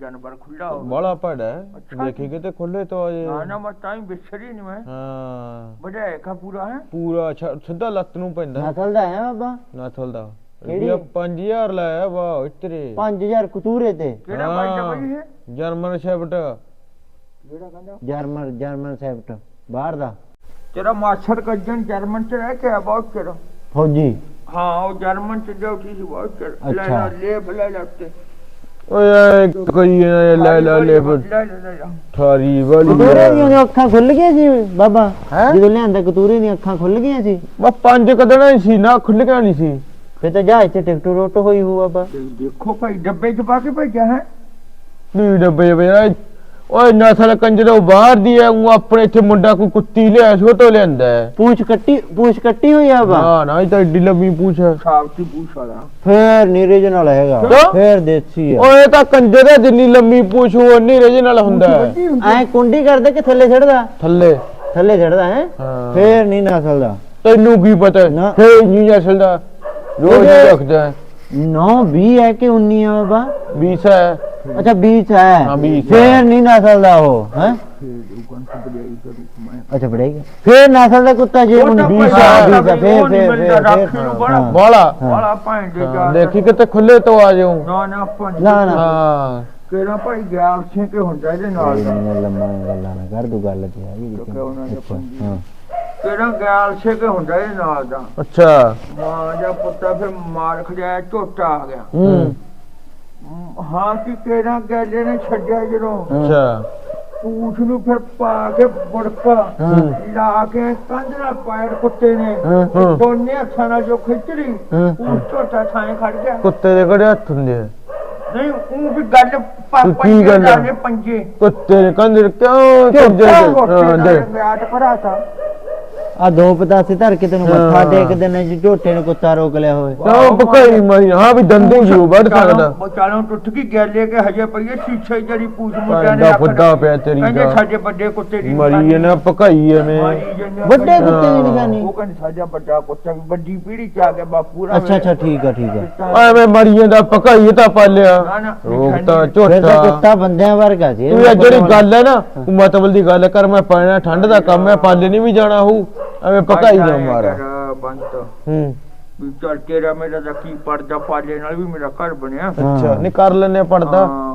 ਜਾਨਵਰ ਖੁੱਲਾ ਹੋ ਬੜਾ ਹੈ। ਅੱਛਾ। ਦੇਖੀ ਕਿਤੇ ਖੁੱਲੇ ਤੋਂ ਅਜੇ ਨਾ ਨਾ ਮੈਂ ਤਾਂ ਹੀ ਵਿਛੜੀ ਨਹੀਂ ਮੈਂ। ਹਾਂ। ਵਧਾਇਆ ਕਾ ਪੂਰਾ ਹੈ। ਪੂਰਾ ਛ- ਸਿੱਧਾ ਲੱਤ ਨੂੰ ਪੈਂਦਾ। ਨਸਲ ਦਾ ਹੈ ਬਾਬਾ। ਨਸਲ ਦਾ? ਰੁਪਿਆ 5000 ਲਾਇਆ ਵਾਹ ਇਤਰੇ। 5000 ਕਤੂਰੇ ਤੇ। ਕਿਹੜਾ ਬਾਈ ਦਾ ਬਾਈ ਹੈ ਜਰਮਨ ਸ਼ੈਫਟ ਜਿਹੜਾ ਕਹਿੰਦਾ? ਜਰਮਨ ਜਰਮਨ ਸੈਫਟ ਬਾਹਰ ਦਾ। ਤੇਰਾ ਮਾਸਟਰ ਕੱਜਣ ਜਰਮਨ ਚ ਰਹਿ ਕੇ ਬਹੁਤ ਚਿਰ। ਫੌਜੀ। ਹਾਂ ਉਹ ਜਰਮਨ ਚ ਡਿਊਟੀ ਸੀ ਬਹੁਤ ਚਿਰ। ਲੈ ਅੱਛਾ। ਲੈ ਲੈ ਲੈ ਉੱਤੇ। ਓਏ ਕੋਈ ਨਾ ਲੈ ਲਾ ਲੈ ਫਿਰ ਲੈ ਲੈ ਲੈ ਲੈ। ਠਾਰੀ ਵਾਲੀ ਕਤੂਰੇ ਦੀਆਂ ਅੱਖਾਂ ਖੁੱਲ ਗਈਆਂ ਸੀ ਬਾਬਾ? ਹੈਂ? ਜਦੋਂ ਲਿਆਂਦਾ ਕਤੂਰੇ ਦੀਆਂ ਅੱਖਾਂ ਖੁੱਲ ਗਈਆਂ ਸੀ। ਬਾ ਪੰਜ ਕਦਣਾ ਹੀ ਸੀ ਨਾ ਖੁੱਲ ਗਿਆ ਨਹੀਂ ਸੀ। ਫਿਰ ਤਾਂ ਜਹਾਜ਼ ਤੇ ਟਿਕਟ ਰੋਟ ਹੋਈ ਹੋ ਬਾਬਾ। ਦੇਖੋ ਭਾਈ ਡੱਬੇ ਚ ਪਾ ਕੇ ਭੇਜਿਆ ਹੈ। ਨਹੀਂ ਡੱਬੇ ਵੇ ਓਏ ਨਸਲ ਕੰਜਰੋ ਬਾਹਰ ਦੀ ਐ ਉਹ ਆਪਣੇ ਇੱਥੇ ਮੁੰਡਾ ਕੋਈ ਕੁੱਤੀ ਲਿਆ ਤੋਂ ਲਿਆਂਦਾ ਹੈ ਪੂਛ ਕੱਟੀ ਪੂਛ ਕੱਟੀ ਹੋਈ ਆ ਬਾ ਹਾਂ ਨਾ ਇਹ ਤਾਂ ਏਡੀ ਲੰਮੀ ਪੂਛ ਹੈ ਸਾਫ਼ ਦੀ ਪੂਛ ਵਾਲਾ। ਫੇਰ ਨੀਰਜ ਨਾਲ ਹੈਗਾ। ਕਿਉਂ? ਫੇਰ ਦੇਸੀ ਆ। ਓਏ ਇਹ ਤਾਂ ਕੰਜਰ ਹੈ ਜਿੰਨੀ ਲੰਮੀ ਪੂਛ ਉਹ ਨਹੀਂ ਰਜੇ ਨਾਲ ਹੁੰਦਾ ਹੈ ਐ ਕੁੰਡੀ ਕਰਦੇ ਕਿ ਥੱਲੇ ਛੱਡਦਾ? ਥੱਲੇ। ਥੱਲੇ ਛੱਡਦਾ ਹੈ? ਹਾਂ। ਫੇਰ ਨਹੀਂ ਨਸਲ ਦਾ ਤੈਨੂੰ ਕੀ ਪਤਾ? ਨਾ। ਫੇ ਨਹੀਂ ਨਸਲ ਦਾ ਰੋਜ਼ ਹੀ ਰੱਖਦਾ। ਹੈ 9 20 ਹੈ ਕਿ 19 ਆ ਬਾਬਾ? 20 ਹੈ। ਅੱਛਾ 20 ਹੈ। ਹਾਂ, 20 ਹੈ। ਫੇਰ ਨਹੀਂ ਨਸਲ ਦਾ ਉਹ ਹੈ? ਅੱਛਾ ਬੜੇਗਾ ਫੇਰ ਨਸਲ ਦਾ ਕੁੱਤਾ ਜੇ ਉਹ ਤਾਂ 20 ਭਾਈ ਆ ਰਾਤ 20 ਆ ਫੇਰ ਫੇਰ ਫੇਰ ਰਾਖੀ ਨੂੰ ਬੜਾ ਹਾਂ। ਬਾਲਾ ਵਾਲਾ ਭਾਂ ਦੇ ਜਾ ਦੇਖੀ ਕਿਤੇ ਖੁੱਲੇ ਤੋਂ ਆ ਜਾਉ ਨਾ ਨਾ ਪੰਜ ਨਾ, ਨਾ। ਹਾਂ। ਕਿਹੜਾ ਭਾਈ ਗਿਆਲ ਸਿੰਘ ਕੇ ਹੁੰਦਾ ਇਹਦੇ ਨਾਲ ਦਾ। ਲੰਮਾ ਗੱਲਾਂ ਨਾ ਕਰ ਦੂ ਗੱਲ ਤੇ ਹੈਗੀ ਕਿਉਂਕਿ ਉਹਨਾਂ ਦੇ ਪੰਜੀ। ਹਾਂ। ਕਿਹੜਾ ਗਿਆਲ ਸਿੰਘ ਕੇ ਹੁੰਦਾ ਇਹਦੇ ਨਾਲ ਦਾ? ਅੱਛਾ। ਮਾਂ ਦਾ ਪੁੱਤਾ ਫਿਰ ਮਾਰ ਖੜਿਆ ਝੋਟਾ ਆ ਗਿਆ। ਹੂੰ। ਹਾਂ ਕਿ ਕਿਹੜਾ ਗੈਲੇ ਨੇ ਛੱਡਿਆ ਜਦੋਂ? ਅੱਛਾ। ਪੂਛ ਨੂੰ ਫਿਰ ਪਾ ਕੇ ਬੜਕਾ। ਲਾ ਕੇ ਕੰਧ ਨਾਲ ਕੁੱਤੇ ਨੇ। ਦੋਨੇ ਹੱਥਾਂ ਨਾਲ ਜੋ ਖਿੱਚ ਲਈ। ਉਹ ਝੋਟਾ ਥਾਂ ਖੜ ਗਿਆ। ਕੁੱਤੇ ਦੇ ਕਿਹੜੇ ਹੱਥ ਹੁੰਦੇ ਆ? ਨਹੀਂ ਉਹ ਵੀ ਗੱਲ ਪਾਪਾ ਕੀ ਜੀ ਗੱਲ ਪੰਜੇ। ਕੁੱਤੇ ਕੰਦਰ ਕਿਉਂ ਕੰਜਰ ਹਾਂ ਦੇ। ਵਿਆਹ ਕਰਾਤਾ ਆ ਦੋ ਪਤਾਸੇ ਧਰ ਕੇ ਤੈਨੂੰ ਮੱਥਾ ਹਾਂ। ਟੇਕਦੇ ਨੇ ਜੀ ਝੋਟੇ ਨੇ ਕੁੱਤਾ ਰੋਕ ਲਿਆ ਹੋਵੇ ਕਿਉਂ ਪਕਾਈ ਮਾਰੀ ਹਾਂ ਵੀ ਦੰਦੇ ਹੀ ਉਹ ਵੱਢ ਸਕਦਾ ਚਾਲੋਂ ਟੁੱਟ ਗਈ ਗੈਲੇ ਕੇ ਹਜੇ ਪਈਏ ਸ਼ੀਸ਼ੇ ਜਿਹੜੀ ਪੂਛ ਮੁੱਟਿਆ ਨੇ। ਫੁੱਡਾ ਪਿਆ ਤੇਰੀ ਕਹਿੰਦੇ ਦਾ ਸਾਡੇ ਵੱਡੇ ਕੁੱਤੇ ਦੀ ਮਰੀ ਇਹ ਨਾ ਪਕਾਈ ਐਵੇਂ। ਵੱਡੇ ਕੁੱਤੇ ਦੀ ਹਾਂ। ਨਿਗਾਨੀ ਉਹ ਕਹਿੰਦੇ ਸਾਡਾ ਵੱਡਾ ਕੁੱਤਾ ਵੀ ਵੱਡੀ ਪੀੜੀ ਚ ਆ ਗਿਆ ਬਾਪੂ ਰਾ ਅੱਛਾ ਅੱਛਾ ਠੀਕ ਆ ਠੀਕ ਆ ਐਵੇਂ ਮਰੀ ਜਾਂਦਾ ਪਕਾਈ ਤਾਂ ਪਾਲਿਆ ਰੋਕ ਨਿਸ਼ਾਨੀ। ਤਾਂ ਤਾਂ ਝੋਟਾ ਕੁੱਤਾ ਬੰਦਿਆਂ ਵਰਗਾ ਸੀ ਤੂੰ ਇਹ ਜਿਹੜੀ ਗੱਲ ਹੈ ਨਾ ਤੂੰ ਮਤਲਬ ਦੀ ਗੱਲ ਕਰ ਮੈਂ ਪਾਣਾ ਠੰਡ ਦਾ ਕੰਮ ਹੈ ਪਾਲੇ ਨਹੀਂ ਵੀ ਜਾਣਾ ਹੋਊ ਐਵੇਂ ਪਕਾਈ ਨਾ ਮਾਰ। ਬੰਤ ਹੂੰ। ਵੀ ਚੱਲ ਤੇਰਾ ਮੇਰਾ ਤਾਂ ਕੀ ਪਰਦਾ ਪਾਲੇ ਨਾਲ ਵੀ ਮੇਰਾ ਘਰ ਬਣਿਆ। ਅੱਛਾ ਨਹੀਂ ਕਰ ਲੈਨੇ ਪੜਦਾ ਹਾਂ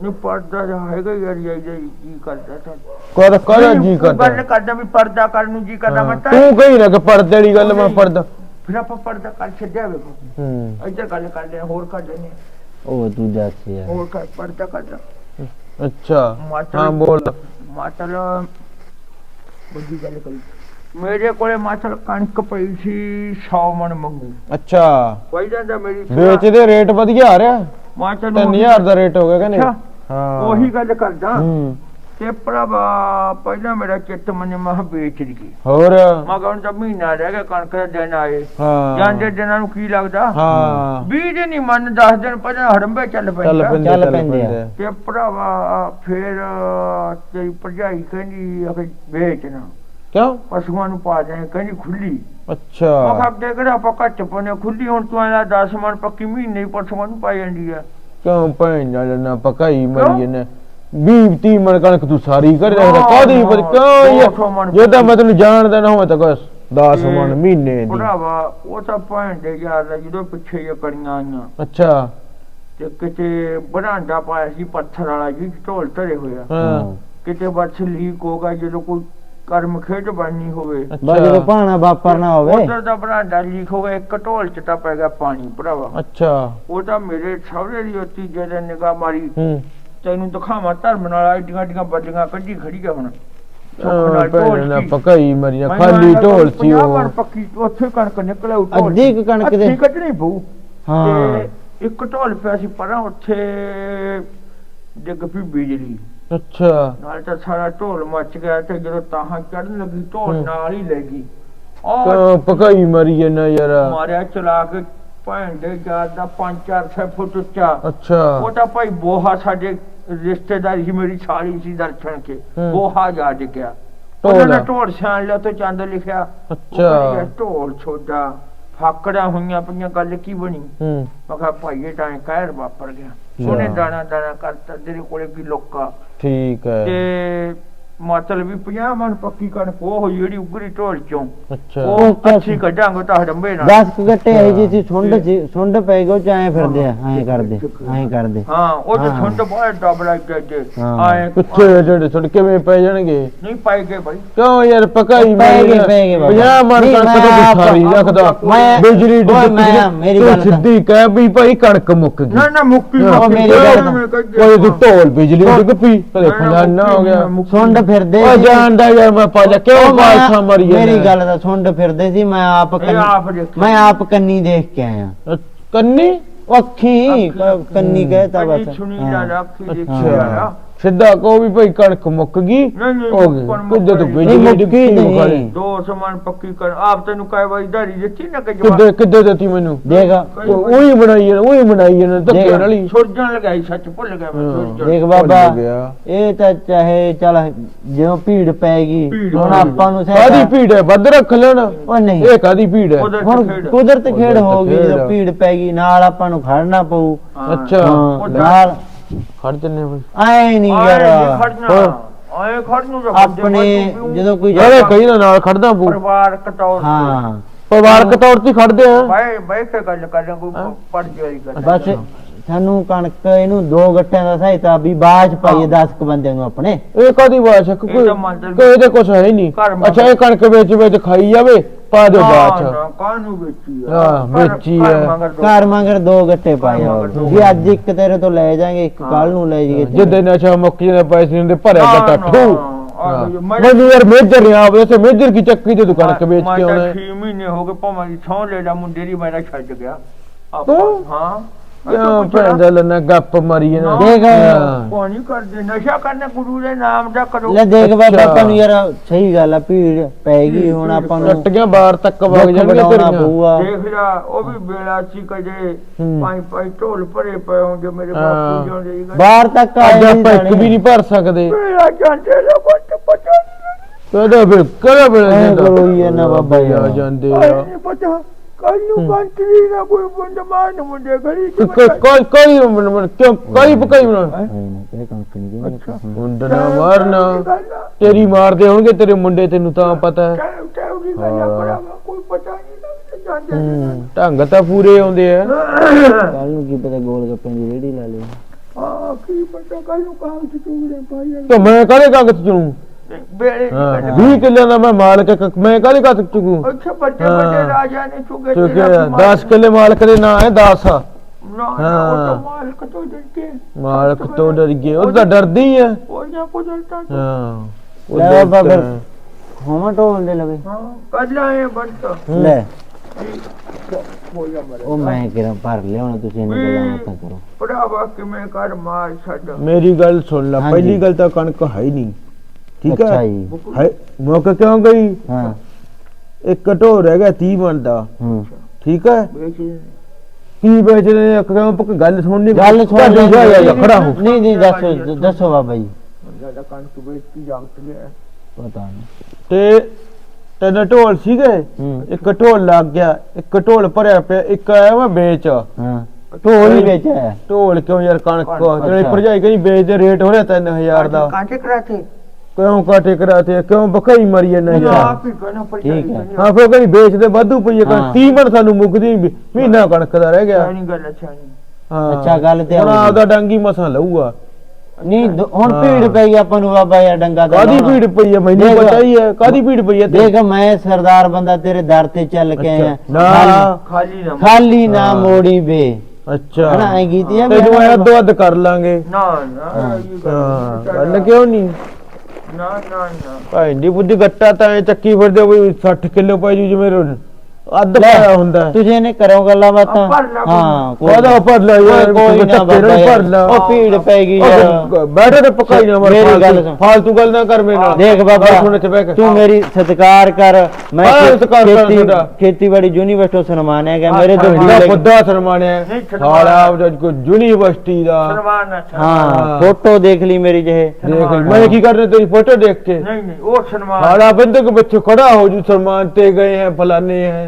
ਨਹੀਂ ਪਰਦਾ ਤਾਂ ਹੈਗਾ ਯਾਰ ਇਹ ਕੀ ਕਰਦਾ ਤਾਂ। ਕਰ ਕਰ ਜੀ ਕੋਈ ਗੱਲ ਕਰਦਾ ਕਰਦਾ ਵੀ ਪਰਦਾ ਕਰਨ ਨੂੰ ਜੀ ਕਰਦਾ ਮੈਂ ਤਾਂ ਕਹੀ ਨਾ ਕਿ ਪਰਦੇ ਵਾਲੀ ਗੱਲ ਮੈਂ ਪੜਦਾ ਫਿਰ ਆਪਾਂ ਪਰਦਾ ਕਰ ਛੱਡਿਆ ਵੇਖੋ। ਹੂੰ। ਇੱਧਰ ਗੱਲ ਕਰ ਲੈ ਹੋਰ ਕਰ ਲੈਨੇ ਉਹ ਤੂੰ ਦੱਸ ਯਾਰ। ਹੋਰ ਕਰ ਪਰਦਾ ਕਰ ਲੈ ਅੱਛਾ। ਮਾਤਾ ਹਾਂ ਬੋਲ। ਮਾਤਲ ਵੱਡੀ ਗੱਲ ਕਰੀ ਮੇਰੇ ਕੋਲੇ ਮਾਤਲ ਕਣਕ ਪਈ ਸੀ 100 ਮਣ ਮੰਗੂ ਅੱਛਾ। ਪਹਿਲਾਂ ਤਾਂ ਮੇਰੀ ਵੇਚਦੇ ਰੇਟ ਵਧੀਆ ਆ ਰਿਹਾ? ਮਾਤਲ 3000 ਦਾ ਰੇਟ ਹੋ ਗਿਆ ਕਹਿੰਦੇ ਅੱਛਾ, ਹਾਂ। ਉਹੀ ਗੱਲ ਕਰਦਾ। ਹੂੰ। ਤੇ ਪਹਿਲਾਂ ਮੇਰਾ ਚਿੱਤ ਮਨ ਮਹ ਵੇਚ ਗਈ ਹੋਰ? ਮੈਂ ਕਹਿੰਦਾ ਤਾਂ ਮਹੀਨਾ ਰਹਿ ਗਿਆ ਕਣਕ ਦਾ ਦਿਨ ਆਏ। ਹਾਂ। ਜਾਂਦੇ ਦਿਨਾਂ ਨੂੰ ਕੀ ਲੱਗਦਾ? ਹਾਂ। 20 ਦਿਨ ਹੀ ਮੰਨ 10 ਦਿਨ ਪਹਿਲਾਂ ਹੜੰਬੇ ਚੱਲ ਪੈਂਦਾ ਚੱਲ ਪੈਂਦੇ ਤੇ ਭਰਾਵਾ ਫਿਰ ਤੇਰੀ ਭਰਜਾਈ ਕਹਿੰਦੀ ਅਖੇ ਵੇਚਣਾ ਕਿਉਂ? ਪਸ਼ੂਆਂ ਨੂੰ ਪਾ ਦੇ ਕਹਿੰਦੀ ਖੁੱਲੀ। ਮੈਂ ਅੱਛਾ। ਕਿਹਾ ਅੱਗੇ ਕਿਹੜਾ ਆਪਾਂ ਘੱਟ ਪਨੇ ਖੁੱਲੀ ਹੁਣ ਤੂੰ ਇਹਦਾ 10 ਮਣ ਪੱਕੀ ਮਹੀਨੇ ਹੀ ਪਸ਼ੂਆਂ ਨੂੰ ਪਾਈ ਜਾਂਦੀ ਆ। ਕਿਉਂ ਭੈਣ ਨਾਲ ਨਾ ਪਕਾਈ ਕਿਉਂ? ਮਰੀ ਨੇ 20 30 ਮਣ ਕਣਕ ਤੂੰ ਸਾਰੀ ਕਰ ਰਿਹਾ ਨਾ, ਕਾਦੀ ਪਰ ਨਾ, ਕਿਉਂ ਦੋ ਸੌ ਮਣ ਇਹ ਜੇ ਤਾਂ ਮੈਂ ਤੈਨੂੰ ਜਾਣਦਾ ਨਾ ਹੋਵੇ ਤਾਂ ਕੁਛ 10 ਤੇ ਮਣ ਮਹੀਨੇ ਦੀ। ਭਰਾਵਾ ਉਹ ਤਾਂ ਭੈਣ ਦੇ ਯਾਰ ਦਾ ਜਦੋਂ ਪਿੱਛੇ ਇਹ ਕੜੀਆਂ ਆਈਆਂ। ਅੱਛਾ। ਤੇ ਕਿਤੇ ਬਰਾਂਡਾ ਪਾਇਆ ਸੀ ਪੱਥਰ ਵਾਲਾ ਜੀ ਢੋਲ ਧਰੇ ਹੋਇਆ ਹਾਂ। ਕਿਤੇ ਬਸ ਲੀਕ ਹੋ ਗਿਆ ਜਦੋਂ ਕੋਈ ਕਰਮ ਖੇਡ ਬਣਨੀ ਹੋਵੇ। ਬਾ ਜਦੋਂ ਭਾਣਾ ਵਾਪਰਨਾ ਹੋਵੇ। ਉਧਰ ਦਾ ਲੀਕ ਹੋ ਗਿਆ ਇੱਕ ਢੋਲ ਚ ਤਾਂ ਪੈ ਗਿਆ ਪਾਣੀ ਭਰਾਵਾ। ਅੱਛਾ। ਉਹ ਤਾਂ ਮੇਰੇ ਸਹੁਰੇ ਦੀ ਉੱਤੀ ਜਦੋਂ ਨਿਗਾਹ ਮਾਰੀ। ਹੂੰ। ਤੈਨੂੰ ਦਿਖਾਵਾਂ ਧਰਮ ਨਾਲ ਐਡੀਆਂ ਐਡੀਆਂ ਬੱਲੀਆਂ ਕੱਢੀ ਖੜੀ ਆ ਹੁਣ। ਸੁੱਖ ਭੈਣ ਸੀ। ਪਕਾਈ ਖਾਲੀ ਢੋਲ ਸੀ ਪੰਜਾਹ ਉਹ। ਪੱਕੀ ਉੱਥੇ ਕਣਕ ਨਿਕਲੇ ਉਹ ਢੋਲ ਅੱਧੀ ਕੁ ਕਣਕ ਦੇ- ਅੱਧੀ ਕੱਢਣੀ ਪਊ। ਹਾਂ। ਤੇ ਇੱਕ ਢੋਲ ਪਿਆ ਸੀ ਪਰਾਂ ਉੱਥੇ ਡਿੱਗ ਪਈ ਬਿਜਲੀ। ਅੱਛਾ। ਨਾਲ ਤਾਂ ਸਾਰਾ ਢੋਲ ਮੱਚ ਗਿਆ ਤੇ ਜਦੋਂ ਤਾਹਾਂ ਚੜਨ ਲੱਗੀ ਢੋਲ। ਨਾਲ ਹੀ ਲੈ ਗਈ। ਉਹ ਕਿਉਂ ਪਕਾਈ ਮਰੀ ਜਾਂਦਾ ਯਾਰ। ਮਾਰਿਆ ਚਲਾ ਕੇ ਭੈਣ ਦੇ ਜਾਤ ਦਾ 5-4 ਫੁੱਟ ਉੱਚਾ। ਅੱਛਾ। ਉਹ ਤਾਂ ਭਾਈ ਬੋਹਾ ਸਾਡੇ ਰਿਸ਼ਤੇਦਾਰੀ ਸੀ ਮੇਰੀ ਸਾਲੀ ਸੀ ਦਰਸ਼ਨ ਕੇ। ਬੋਹਾ ਜਾ ਡਿੱਗਿਆ ਢੋਲ ਉਹਨਾਂ ਨੇ ਆ। ਢੋਲ ਛਾਣ ਲਿਆ ਤੇ ਚੰਦ ਲਿਖਿਆ ਅੱਛਾ। ਢੋਲ ਛੋਡਾ ਫਾਕੜਾਂ ਹੋਈਆਂ ਪਈਆਂ ਗੱਲ ਕੀ ਬਣੀ? ਮੈਂ ਕਿਹਾ ਭਾਈ ਇਹ ਤਾਂ ਕਹਿਰ ਵਾਪਰ ਗਿਆ। ਉਹਨੇ ਦਾਣਾ ਦਾਣਾ ਕਰਤਾ ਤੇਰੇ ਕੋਲੇ ਕੀ ਲੋਕਾ ਠੀਕ ਹੈ। ਤੇ ਮਤਲਬ ਵੀ 50 ਮਣ ਪੱਕੀ ਕਣਕ ਉਹ ਹੋਈ ਜਿਹੜੀ ਉਗਰੀ ਢੋਲ ਚੋਂ। ਅੱਛਾ। ਉਹ ਅੱਛੀ। ਕੱਢਾਂਗੇ ਤਾਂ ਹਡੰਬੇ ਨਾਲ। 10 ਕੁ ਗੱਟੇ ਇਹ ਜੀ ਸੀ ਸੁੰਡ ਸੀ ਸੁੰਡ ਪੈ ਗਏ ਚਾਏ ਫਿਰਦੇ ਆ ਐਂ ਕਰਦੇ ਐਂ ਕਰਦੇ। ਹਾਂ ਉਹ ਤੇ ਹਾਂ। ਛੁੰਡ ਬਹੁਤ ਡਬਲ ਅੱਗੇ ਹਾਂ। ਆਏ ਕਿੱਥੇ ਜਿਹੜੇ ਛੋੜ ਕਿਵੇਂ ਪੈ ਜਾਣਗੇ? ਨਹੀਂ ਪਾਈ ਗਏ ਭਾਈ ਕਿਉਂ ਯਾਰ ਪਕਾਈ ਪੈ ਗਏ। ਪੈ ਗਏ ਬਾਬਾ। ਪੰਜਾਹ ਮਣ ਨਹੀਂ, ਕਣਕ ਮੈਂ ਤੋਂ ਆਪ- ਰੱਖਦਾ। ਮੈਂ- ਬਿਜਲੀ ਓਏ ਮੈਂ- ਮੇਰੀ ਗੱਲ ਸਿੱਧੀ ਕਹਿ ਵੀ ਭਾਈ ਕਣਕ ਮੁੱਕ ਗਈ। ਨਾ ਨਾ ਮੁੱਕੀ ਹਾਂ, ਮੁੱਕੀ ਮੇਰੀ ਗੱਲ ਮੈਂ ਕੋਈ ਤੂੰ ਢੋਲ ਬਿਜਲੀ ਡਿੱਗ ਪਈ। ਕਦੇ ਫਲਾਨਾ ਹੋ ਗਿਆ। ਸੁੰਡ ਫਿਰਦੇ ਉਹ ਸੀ। ਜਾਣਦਾ ਯਾਰ ਮੈਂ ਪਾ ਜਾ ਕਿਉਂ ਉਹ ਮੈਂ- ਮਰੀ ਜਾਂਦਾ ਮੇਰੀ ਗੱਲ ਦਾ ਸੁੰਡ ਫਿਰਦੇ ਸੀ ਮੈਂ ਆਪ ਇਹ ਆਪ ਦੇਖੀ। ਮੈਂ ਆਪ ਕੰਨੀ ਦੇਖ ਕੇ ਆਇਆ ਅ, ਕੰਨੀ ਉਹ ਅੱਖੀ ਕ- ਕੰਨੀ ਕਹਿਤਾ ਬਸ ਸੁਣੀ ਹਾਂ। ਜਾ ਅੱਖੀ ਦੇਖੀ ਅੱਛਾ। ਜਾ ਸਿੱਧਾ ਕਹੋ ਵੀ ਭਾਈ ਕਣਕ ਮੁੱਕ ਗਈ ਨਹੀਂ, ਨਹੀਂ, ਹੋ ਗਈ। ਮੁੱਕਣ- ਕਿੱਦੇ ਤੋਂ ਮੁੱਕਣ ਬਿਜਲੀ ਨਹੀਂ, ਡਿੱਗੀ ਮੁੱਕੀ ਨਹੀਂ। ਦੋ ਸਮਾਨ ਪੱਕੀ ਕਰ। ਆਪ ਤੈਨੂੰ ਕਹੇ ਵਾਈ ਧਾਰੀ ਦਿੱਤੀ ਨਾ ਕਿ ਜਵਾਬ? ਕਿੱਦੇ ਕਿੱਦੇ ਦਿੱਤੀ ਮੈਨੂੰ? ਦੇਖ ਉਹੀ ਬਣਾਈ ਹੈ ਉਹੀ ਬਣਾਈ ਹੈ ਧੱਕੇ ਦੇਖ। ਨਾਲ ਹੀ। ਸੁਰਜਣ ਲਗਾਈ ਸੱਚ ਭੁੱਲ ਗਿਆ ਮੈਂ ਹਾਂ। ਸੁਰਜਣ ਦੇਖ ਬਾਬਾ। ਭੁੱਲ ਗਿਆ। ਇਹ ਤਾਂ ਚਾਹੇ ਚਲ ਜਿਉਂ ਭੀੜ ਪੈ ਗਈ ਭੀੜ ਹੁਣ ਆਪਾਂ ਨੂੰ ਕਾਦੀ ਸਹਾਇਤਾ- ਭੀੜ ਹੈ? ਵੱਧ ਰੱਖ ਲੈਣਾ। ਉਹ ਨਹੀਂ। ਇਹ ਕਾਦੀ ਭੀੜ ਹੈ? ਉਹਦੇ ਹੁਣ ਖੇਡ। ਕੁਦਰਤ ਖੇਡ ਕੁਦਰਤ ਹੋ ਗਈ ਖੇਡ ਜਦੋਂ। ਭੀੜ ਪੈ ਗਈ ਨਾਲ ਆਪਾਂ ਨੂੰ ਖੜਨਾ ਪਊ। ਅੱਛਾ ਹਾਂ, ਨਾਲ ਖੜ ਜੰਨੇ ਬਈ। ਐ ਨਹੀਂ ਆਏ ਯਾਰ। ਨਹੀਂ ਖੜਨਾ। ਆਏ ਖੜਨੂ ਤਾਂ ਬੰਦੇ ਆਪਣੇ ਵਾਧੂ ਵੀ ਜਦੋਂ ਕੋਈ ਯਾਰੇ ਕਈ ਨਾ ਨਾਲ ਖੜਦਾ ਪੂ ਪਰਿਵਾਰ ਕਟੌਰ ਹਾਂ। ਪਰਿਵਾਰਕ ਤੌਰ ਤੇ ਖੜਦੇ ਆ। ਬਾਈ ਬਾਈ ਕੇ ਗੱਲ ਕਰਨ ਕੋਈ ਪੜ ਜਾਈ ਗੱਲ। ਬਸ ਸਾਨੂੰ ਕਣਕ ਇਹਨੂੰ ਦੋ ਗੱਟਿਆਂ ਦਾ ਸਹਾਇਤਾ ਵੀ ਬਾਜ ਪਾਈਏ 10 ਕ ਬੰਦੇ ਨੂੰ ਆਪਣੇ। ਇਹ ਕਾਦੀ ਹੈ ਕੋਈ ਇਹਦੇ ਨਹੀਂ। ਅੱਛਾ ਇਹ ਕਣਕ ਵੇਚ ਵੇਚ ਖਾਈ ਜਾਵੇ। ਪਾ ਦਿਓ ਬਾਅਦ ਚ ਕਾਹਨੂੰ ਵੇਚੀ ਆ ਹਾਂ, ਵੇਚੀ ਆ। ਮਗਰ ਦੋ। ਘਰ ਮੰਗਰ ਦੋ ਗੱਟੇ ਪਾਏ ਆ। ਜੀ ਅੱਜ ਇੱਕ ਤੇਰੇ ਤੋਂ ਲੈ ਜਾਾਂਗੇ ਇੱਕ। ਕੱਲ ਨੂੰ ਲੈ ਜਾਈਏ ਜਿੱਦੇ ਨਸ਼ਾ ਮੁੱਕ ਜਾਂਦੇ ਪੈਸੇ ਹੁੰਦੇ ਭਰਿਆ ਨਾ, ਗੱਟਾ ਨਾ, ਠੂ ਆਹੋ ਜੀ, ਮੈਂ- ਮੈਨੂੰ ਯਾਰ ਮੇਜਰ ਰਿਹਾ ਵੈਸੇ ਮੇਜਰ ਕੀ ਚੱਕੀ ਤੇ ਤੂੰ ਕਣਕ ਵੇਚ ਮੈਂ ਕੇ ਤਾਂ ਆਉਣਾ ਹੈ। ਛੇ ਮਹੀਨੇ ਹੋ ਗਏ ਭਾਵੇਂ ਸਹੁੰ ਲੈ ਜਾ ਮੁੰਡੇ ਦੀ ਮੇਰਾ ਛੱਡ ਗਿਆ ਆਪਾਂ ਤੂੰ? ਹਾਂ ਕਿਉਂ ਭੈਂਦਾ ਲੈਣਾ ਗੱਪ ਮਾਰੀ ਨਾ। ਦੇਖ। ਪਾਣੀ ਕਰਦੇ ਨਸ਼ਾ ਕਰਨਾ ਗੁਰੂ ਦੇ ਨਾਮ ਦਾ ਕਰੋ। ਲੈ ਦੇਖ ਬਾਬਾ। ਆਪਾਂ ਨੂੰ ਯਾਰ ਸਹੀ ਗੱਲ ਆ ਭੀੜ ਪੈ ਗਈ ਹੁਣ ਆਪਾਂ ਨੂੰ। ਟੱਟੀਆਂ ਬਾਹਰ ਤੱਕ ਵਗ ਜਾਣਗੇ ਤੇਰੀਆਂ। ਦੇਖ ਲਾ ਉਹ ਵੀ ਬੇੜਾ ਸੀ ਕਦੇ। ਪੰਜ ਪੰਜ ਢੋਲ ਭਰੇ ਪਏ ਹੁੰਦੇ ਮੇਰੇ। ਬਾਪੂ ਬਾਹਰ ਤੱਕ ਆਏ ਅੱਜ ਨਹੀਂ ਆਪਾਂ ਇੱਕ। ਵੀ ਨਹੀਂ ਭਰ ਸਕਦੇ। ਬੇੜਾ ਜਾਂਦੇ ਲੋਕਾਂ ਨੂੰ ਪਤਾ ਕਹਦਾ ਫਿਰ ਫਿਰ ਐਂ ਕਰੋ ਹੀ ਇਹਨਾਂ ਬਾਬਾ ਯਾਰ। ਜਾਂਦੇ ਨਹੀਂ ਆ ਨਹੀਂ ਪਤਾ। ਕੱਲ ਨੂੰ ਕੰਟਰੀ ਨਾ ਕੋਈ ਬੰਦ ਮਾਨ ਮੁੰਡੇ ਗਲੀ ਚ ਕੋਈ ਕੋਈ ਕੋਈ ਬਣ- ਬਣ- ਕਿਉਂ ਕੋਈ ਪਕਾਈ ਬਣਾ ਐਂ ਨਾ ਕਹਿ ਕੰਕ ਨਹੀਂ ਦੇ ਅੱਛਾ। ਮੁੰਡਾ ਨਾ ਮਾਰਨਾ। ਤੇਰੀ ਮਾਰਦੇ ਹੋਣਗੇ ਤੇਰੇ ਮੁੰਡੇ ਤੈਨੂੰ ਤਾਂ ਪਤਾ ਹੈ। ਕੋਈ ਨਹੀਂ ਢੰਗ ਤਾਂ ਪੂਰੇ ਆਉਂਦੇ ਆ। ਕੱਲ ਨੂੰ ਕੀ ਪਤਾ ਗੋਲ ਗੱਪਿਆਂ ਦੀ ਰੇੜੀ ਲਾ ਲਈ ਹਾਂ ਕੀ ਪਤਾ ਕੱਲ ਨੂੰ ਕਾਗਜ਼ ਚੂੜੇ ਪਾਈ ਤੇ ਮੈਂ ਕਾਹਦੇ ਕਾਗਜ਼ ਚੁਣੂ ਬੇੜੇ ਹਾਂ ਗੱਲ 20 ਕਿੱਲਿਆਂ ਦਾ ਮੈਂ ਮਾਲਕ ਮੈਂ ਕਾਹਦੇ ਕਾਗਜ਼ ਚੁਕੂ? ਅੱਛਾ ਵੱਡੇ ਹਾਂ। ਵੱਡੇ ਰਾਜਾ ਨੇ ਚੁਗੇ ਚੁੱਕੇ 10 ਕਿੱਲੇ ਮਾਲਕ ਦੇ ਨਾਂ ਹੈ 10 ਨਾ ਨਾ ਉਹ ਹਾਂ। ਤਾਂ ਮਾਲਕ ਤੋਂ ਡਰ ਕੇ ਮਾਲਕ ਤੋਂ ਡਰ ਗਏ। ਉਹ ਤਾਂ ਡਰਦੀ ਹੀ ਆ ਉਹ ਜਾਂ ਕੁਦਰਤਾ ਤੋਂ। ਹਾਂ। ਉਹ ਲੈ ਡਰਦਾ ਫਿਰ। ਹੈ। ਹੋਵਾਂ ਢੋਲ ਦੇ ਲਵੇ। ਹਾਂ ਬੰਤ ਲੈ ਮਰੇ ਉਹ ਮੈਂ ਕਿਹਾ ਭਰ ਲਿਆਉਣਾ ਤੁਸੀਂ ਇਹਨਾਂ ਗੱਲਾਂ ਮਤਾਂ ਕਰੋ। ਭਰਾਵਾ ਕਿਵੇਂ ਕਰ ਮਾਰ ਛੱਡ। ਮੇਰੀ ਗੱਲ ਸੁਣ ਲੈ। ਹਾਂਜੀ। ਪਹਿਲੀ ਗੱਲ ਤਾਂ ਕਣਕ ਹੈ ਹੀ ਨਹੀਂ। ਠੀਕ ਅੱਛਾ ਹੈ ਜੀ। ਹੈ ਮੁੱਕ ਕਿਉਂ ਗਈ? ਹਾਂ। ਇੱਕ ਢੋ ਰਹਿ ਗਿਆ 30 ਮਣ ਦਾ। ਹੂੰ। ਠੀਕ ਹੈ ਵੇਚ ਕੀ ਵੇਚਦੇ ਨੇ? ਕਿਉਂ ਪੱਕ ਗੱਲ ਸੁਣਨੀ ਗੱਲ ਸੁਣ ਤੁਹਾਡੀ ਜਾ ਜਾ, ਜਾ, ਖੜਾ ਹੋ। ਨਹੀਂ ਨਹੀਂ ਦੱਸੋ ਦੱਸੋ ਬਾਬਾ ਜੀ। ਜ਼ਿਆਦਾ ਕਣਕ ਵੇਚਤੀ ਜਾਗਤ ਗਿਆ ਪਤਾ ਨਹੀਂ ਤੇ ਤਿੰਨ ਢੋਲ ਸੀਗੇ। ਹੂੰ। ਇੱਕ ਢੋਲ ਲੱਗ ਗਿਆ ਇੱਕ ਢੋਲ ਭਰਿਆ ਪਿਆ ਇੱਕ ਆਇਆ ਵਾ ਵੇਚ। ਹਾਂ। ਢੋਲ ਹੀ ਵੇਚਿਆ ਢੋਲ ਕਿਉਂ ਯਾਰ ਕਣਕ? ਕਣਕ, ਤੇਰੀ ਅੱਛਾ। ਭਰਜਾਈ ਕਹਿੰਦੀ ਵੇਚ ਦੇ ਰੇਟ ਹੋ ਰਿਹਾ 3000 ਦਾ। ਕਾਂਟੇ ਕਰਾਤੇ? ਕਿਉਂ ਕਾਟੇ ਕਰਾਤੇ ਕਿਉਂ ਬਖਾਈ ਮਰੀ ਜਾਂਦਾ ਨਾ ਯਾਰ? ਆਪ ਹੀ ਕਹਿਣਾ ਪਰ ਠੀਕ ਹੈ। ਹਾਂ ਫਿਰ ਕਹਿੰਦੀ ਵੇਚ ਦੇ ਵਾਧੂ ਪਈ ਹੈ ਹਾਂ। ਕਣਕ 30 ਮਣ ਸਾਨੂੰ ਮੁੱਕਦੀ ਮਹੀਨਾ ਕਣਕ ਦਾ ਰਹਿ ਗਿਆ। ਨਹੀਂ ਗੱਲ ਅੱਛਾ ਨਹੀਂ ਹਾਂ। ਅੱਛਾ ਗੱਲ ਤੇ ਹੁਣ ਆਉਂਦੀ। ਆਪਦਾ ਡਾਂਗੀ ਮਸਾਂ ਲਊਗਾ। ਨਹੀਂ ਦ- ਹੁਣ ਹਾਂ। ਭੀੜ ਪਈ ਆਪਾਂ ਨੂੰ ਬਾਬਾ ਯਾਰ ਡੰਗਾ ਦਾ ਕਾਦੀ ਲਾਉਣਾ। ਭੀੜ ਪਈ ਹੈ ਮੈਨੂੰ ਦੇਖ। ਪਤਾ ਹੀ ਹੈ ਕਾਦੀ ਭੀੜ ਪਈ ਹੈ ਤੇ ਦੇਖ ਮੈਂ ਸਰਦਾਰ ਬੰਦਾ ਤੇਰੇ ਦਰ ਤੇ ਚੱਲ ਕੇ ਆਇਆ। ਨਾ। ਖਾਲੀ ਨਾ ਖਾਲੀ ਨਾ ਹਾਂ। ਮੋੜੀ ਵੇ। ਅੱਛਾ। ਹਨਾ ਐ ਕੀਤੀ ਆ ਤੈਨੂੰ ਐ ਅੱਧੋ ਅੱਧ ਕਰ ਲਾਂਗੇ। ਨਾ ਨਾ ਇਹ ਗੱਲ ਹਾਂ ਨਹੀਂ ਗੱਲ ਕਿਉਂ ਨਹੀਂ? ਨਾ ਨਾ ਨਾ। ਭਾਈ ਦੀ ਬੁੱਧੀ ਗੱਟਾ ਤਾਂ ਚੱਕੀ ਫਿਰਦੇ ਕੋਈ 60 ਕਿਲੋ ਪੈ ਜੂ ਜਿਵੇਂ ਅੱਧ ਲੈ, ਪਾਇਆ ਹੁੰਦਾ ਤੁਸੀਂ ਇਹਨੇ ਕਰੋ ਗੱਲਾਂ ਬਾਤਾਂ ਭਰ ਲਾ ਹਾਂ ਉਹਦਾ ਭਰ ਲੈ ਯਾਰ ਕੋਈ ਨਾ ਧੱਕੇ ਨਾਲ ਬਾਬਾ ਭਰ ਲੈ ਯਾਰ, ਉਹ ਭੀੜ ਪੈ ਗਈ ਯਾਰ ਉਹ ਬੈਠੇ ਤੇ ਪਕਾਈ ਨਾ ਮਰ ਮੇਰੀ ਗੱਲ ਫਾਲਤੂ- ਸੁਣ। ਫਾਲਤੂ ਗੱਲ ਨਾ ਕਰ ਮੇਰੇ ਨਾਲ ਦੇਖ ਬਾਬਾ ਗੱਲ ਸੁਣ ਇੱਥੇ ਬਹਿ ਕੇ ਤੂੰ ਮੇਰੀ ਸਤਿਕਾਰ ਕਰ ਮੈਂ ਹਾਂ, ਖੇ- ਸਤਿਕਾਰ ਕਰ ਖੇਤੀ- ਤੁਹਾਡਾ। ਖੇਤੀਬਾੜੀ ਯੂਨੀਵਰਸਿਟੀ ਤੋਂ ਸਨਮਾਨਿਆ ਗਿਆ ਮੇਰੇ ਤੋਂ ਵੱਡਾ ਵੀਰੇ- ਵੱਡਾ ਸਨਮਾਨਿਆ ਨਹੀਂ, ਸਨਮਾਨ। ਸਾਲਾ ਕੋ ਯੂਨੀਵਰਸਿਟੀ ਦਾ ਸਨਮਾਨ ਨਾ ਸਨਮਾਨ। ਹਾਂ ਹਾਂ। ਫੋਟੋ ਦੇਖ ਲਈ ਮੇਰੀ ਜਿਹੇ ਦੇਖ ਮੈਂ ਕੀ ਕਰਨਾ ਤੇਰੀ ਫੋਟੋ ਦੇਖ ਕੇ ਨਹੀਂ ਨਹੀਂ ਉਹ ਸਨਮਾਨ ਸਾਲਾ ਬੰਦਕ ਵਿੱਚ ਖੜਾ ਹੋ ਜੂ ਸਨਮਾਨ ਤੇ ਗਏ हैं फलाने हैं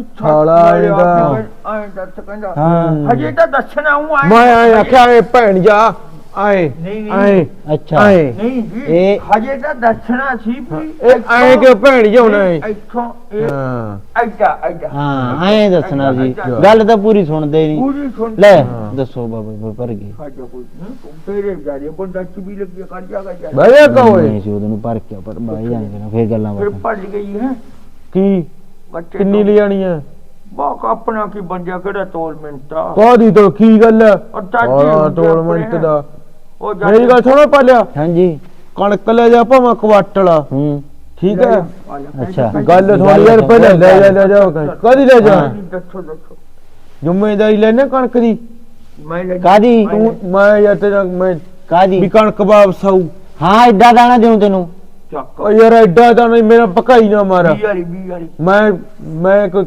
ਸਾਲਾ ਇਹਦਾ। ਐ ਦੱਸ ਕਹਿੰਦਾ ਹਾਂ। ਹਜੇ ਤਾਂ ਦੱਸਣਾ ਹੂੰ ਆਏ ਮੈਂ ਆਏ ਆਖਿਆ ਇਹ ਭੈਣ ਜਾ ਆਏ ਨਹੀਂ, ਨਹੀਂ। ਆਏ ਅੱਛਾ। ਆਏ। ਨਹੀਂ ਜੀ ਇਹ- ਹਜੇ ਤਾਂ ਦੱਸਣਾ ਸੀ ਵੀ ਇਹ ਆਏ ਕਿ ਭੈਣ ਜਿਹਾ ਹੋਣਾ ਹੈ ਇੱਥੋਂ ਇਹ ਹਾਂ। ਐਡਾ ਐਡਾ। ਹਾਂ ਐਂ ਦੱਸਣਾ ਸੀ। ਐਡਾ, ਐਡਾ। ਗੱਲ ਤਾਂ ਪੂਰੀ ਸੁਣਦੇ ਨਹੀਂ। ਪੂਰੀ ਸੁਣ ਲੈ ਹਾਂ। ਦੱਸੋ ਬਾਬਾ ਭਰ ਗਏ। ਸਾਡਾ ਕੋਈ ਨਹੀਂ ਤੂੰ ਤੇਰੇ ਜਾਰੇ ਬੰਦਾ ਚ ਵੀ ਲੱਗੀ ਕਰ ਜਾਗਾ ਜਾ। ਬਹਿ ਕਾ ਓਏ। ਨਹੀਂ ਸੀ ਉਹਦੇ ਨੂੰ ਭਰ ਕੇ ਪਰ ਬਾਈ ਜਾਂਦੇ ਨੇ ਫੇਰ ਗੱਲਾਂ ਫਿਰ ਬਾਤਾਂ ਭੱਜ ਗਈ ਹੈ। ਕੀ? ਬੱਚੇ ਕਿੰਨੀ ਲੈ ਜਾਣੀ ਹੈ ਬਾਕ ਆਪਣਾ ਕੀ ਬੰਦਿਆ ਕਿਹੜਾ ਤੋਲ ਮਿੰਟਾ ਕਾਦੀ ਤੋਂ ਕੀ ਗੱਲ ਹੈ ਔਰ ਚਾਚੀ ਹਾਂ ਹੁੰਦੇ ਟੋਲਮੈਂਟ ਆਪਣੇ। ਦਾ। ਉਹ ਮੇਰੀ ਗੱਲ ਸੁਣੋ ਪਾਲਿਆ ਹਾਂਜੀ। ਕਣਕ ਲੈ ਜਾ ਭਾਵੇਂ ਕੁਆਟਲ ਹੂੰ। ਠੀਕ ਹੈ ਅੱਛਾ। ਗੱਲ ਥੋੜੀ ਯਾਰ ਪਹਿਲਾਂ ਲੈ ਜਾ ਲੈ ਜਾ। ਕਦੀ ਲੈ ਜਾ? ਹਾਂ। ਦੱਸੋ ਦੱਸੋ। ਜ਼ਿੰਮੇਵਾਰੀ ਲੈਣੇ ਕਣਕ ਦੀ? ਮੈਂ ਲੈ ਕਾਦੀ ਤੂੰ ਮੈਂ ਜਾਂ ਤੇਰਾ ਮੈਂ ਵੀ ਕਾਦੀ ਕਣਕ ਵਾਪਸ ਆਊ। ਹਾਂ ਏਡਾ ਦਾਣਾ ਦੇਉ ਤੈਨੂੰ। ਚੱਕ। ਓ ਯਾਰ ਐਡਾ ਤਾਂ ਨਹੀਂ ਮੇਰਾ ਪਕਾਈ ਨਾ ਮਾਰ। ਬੀ ਵਾਲੀ ਬੀ ਵਾਲੀ। ਮੈਂ ਮੈਂ ਕੋਈ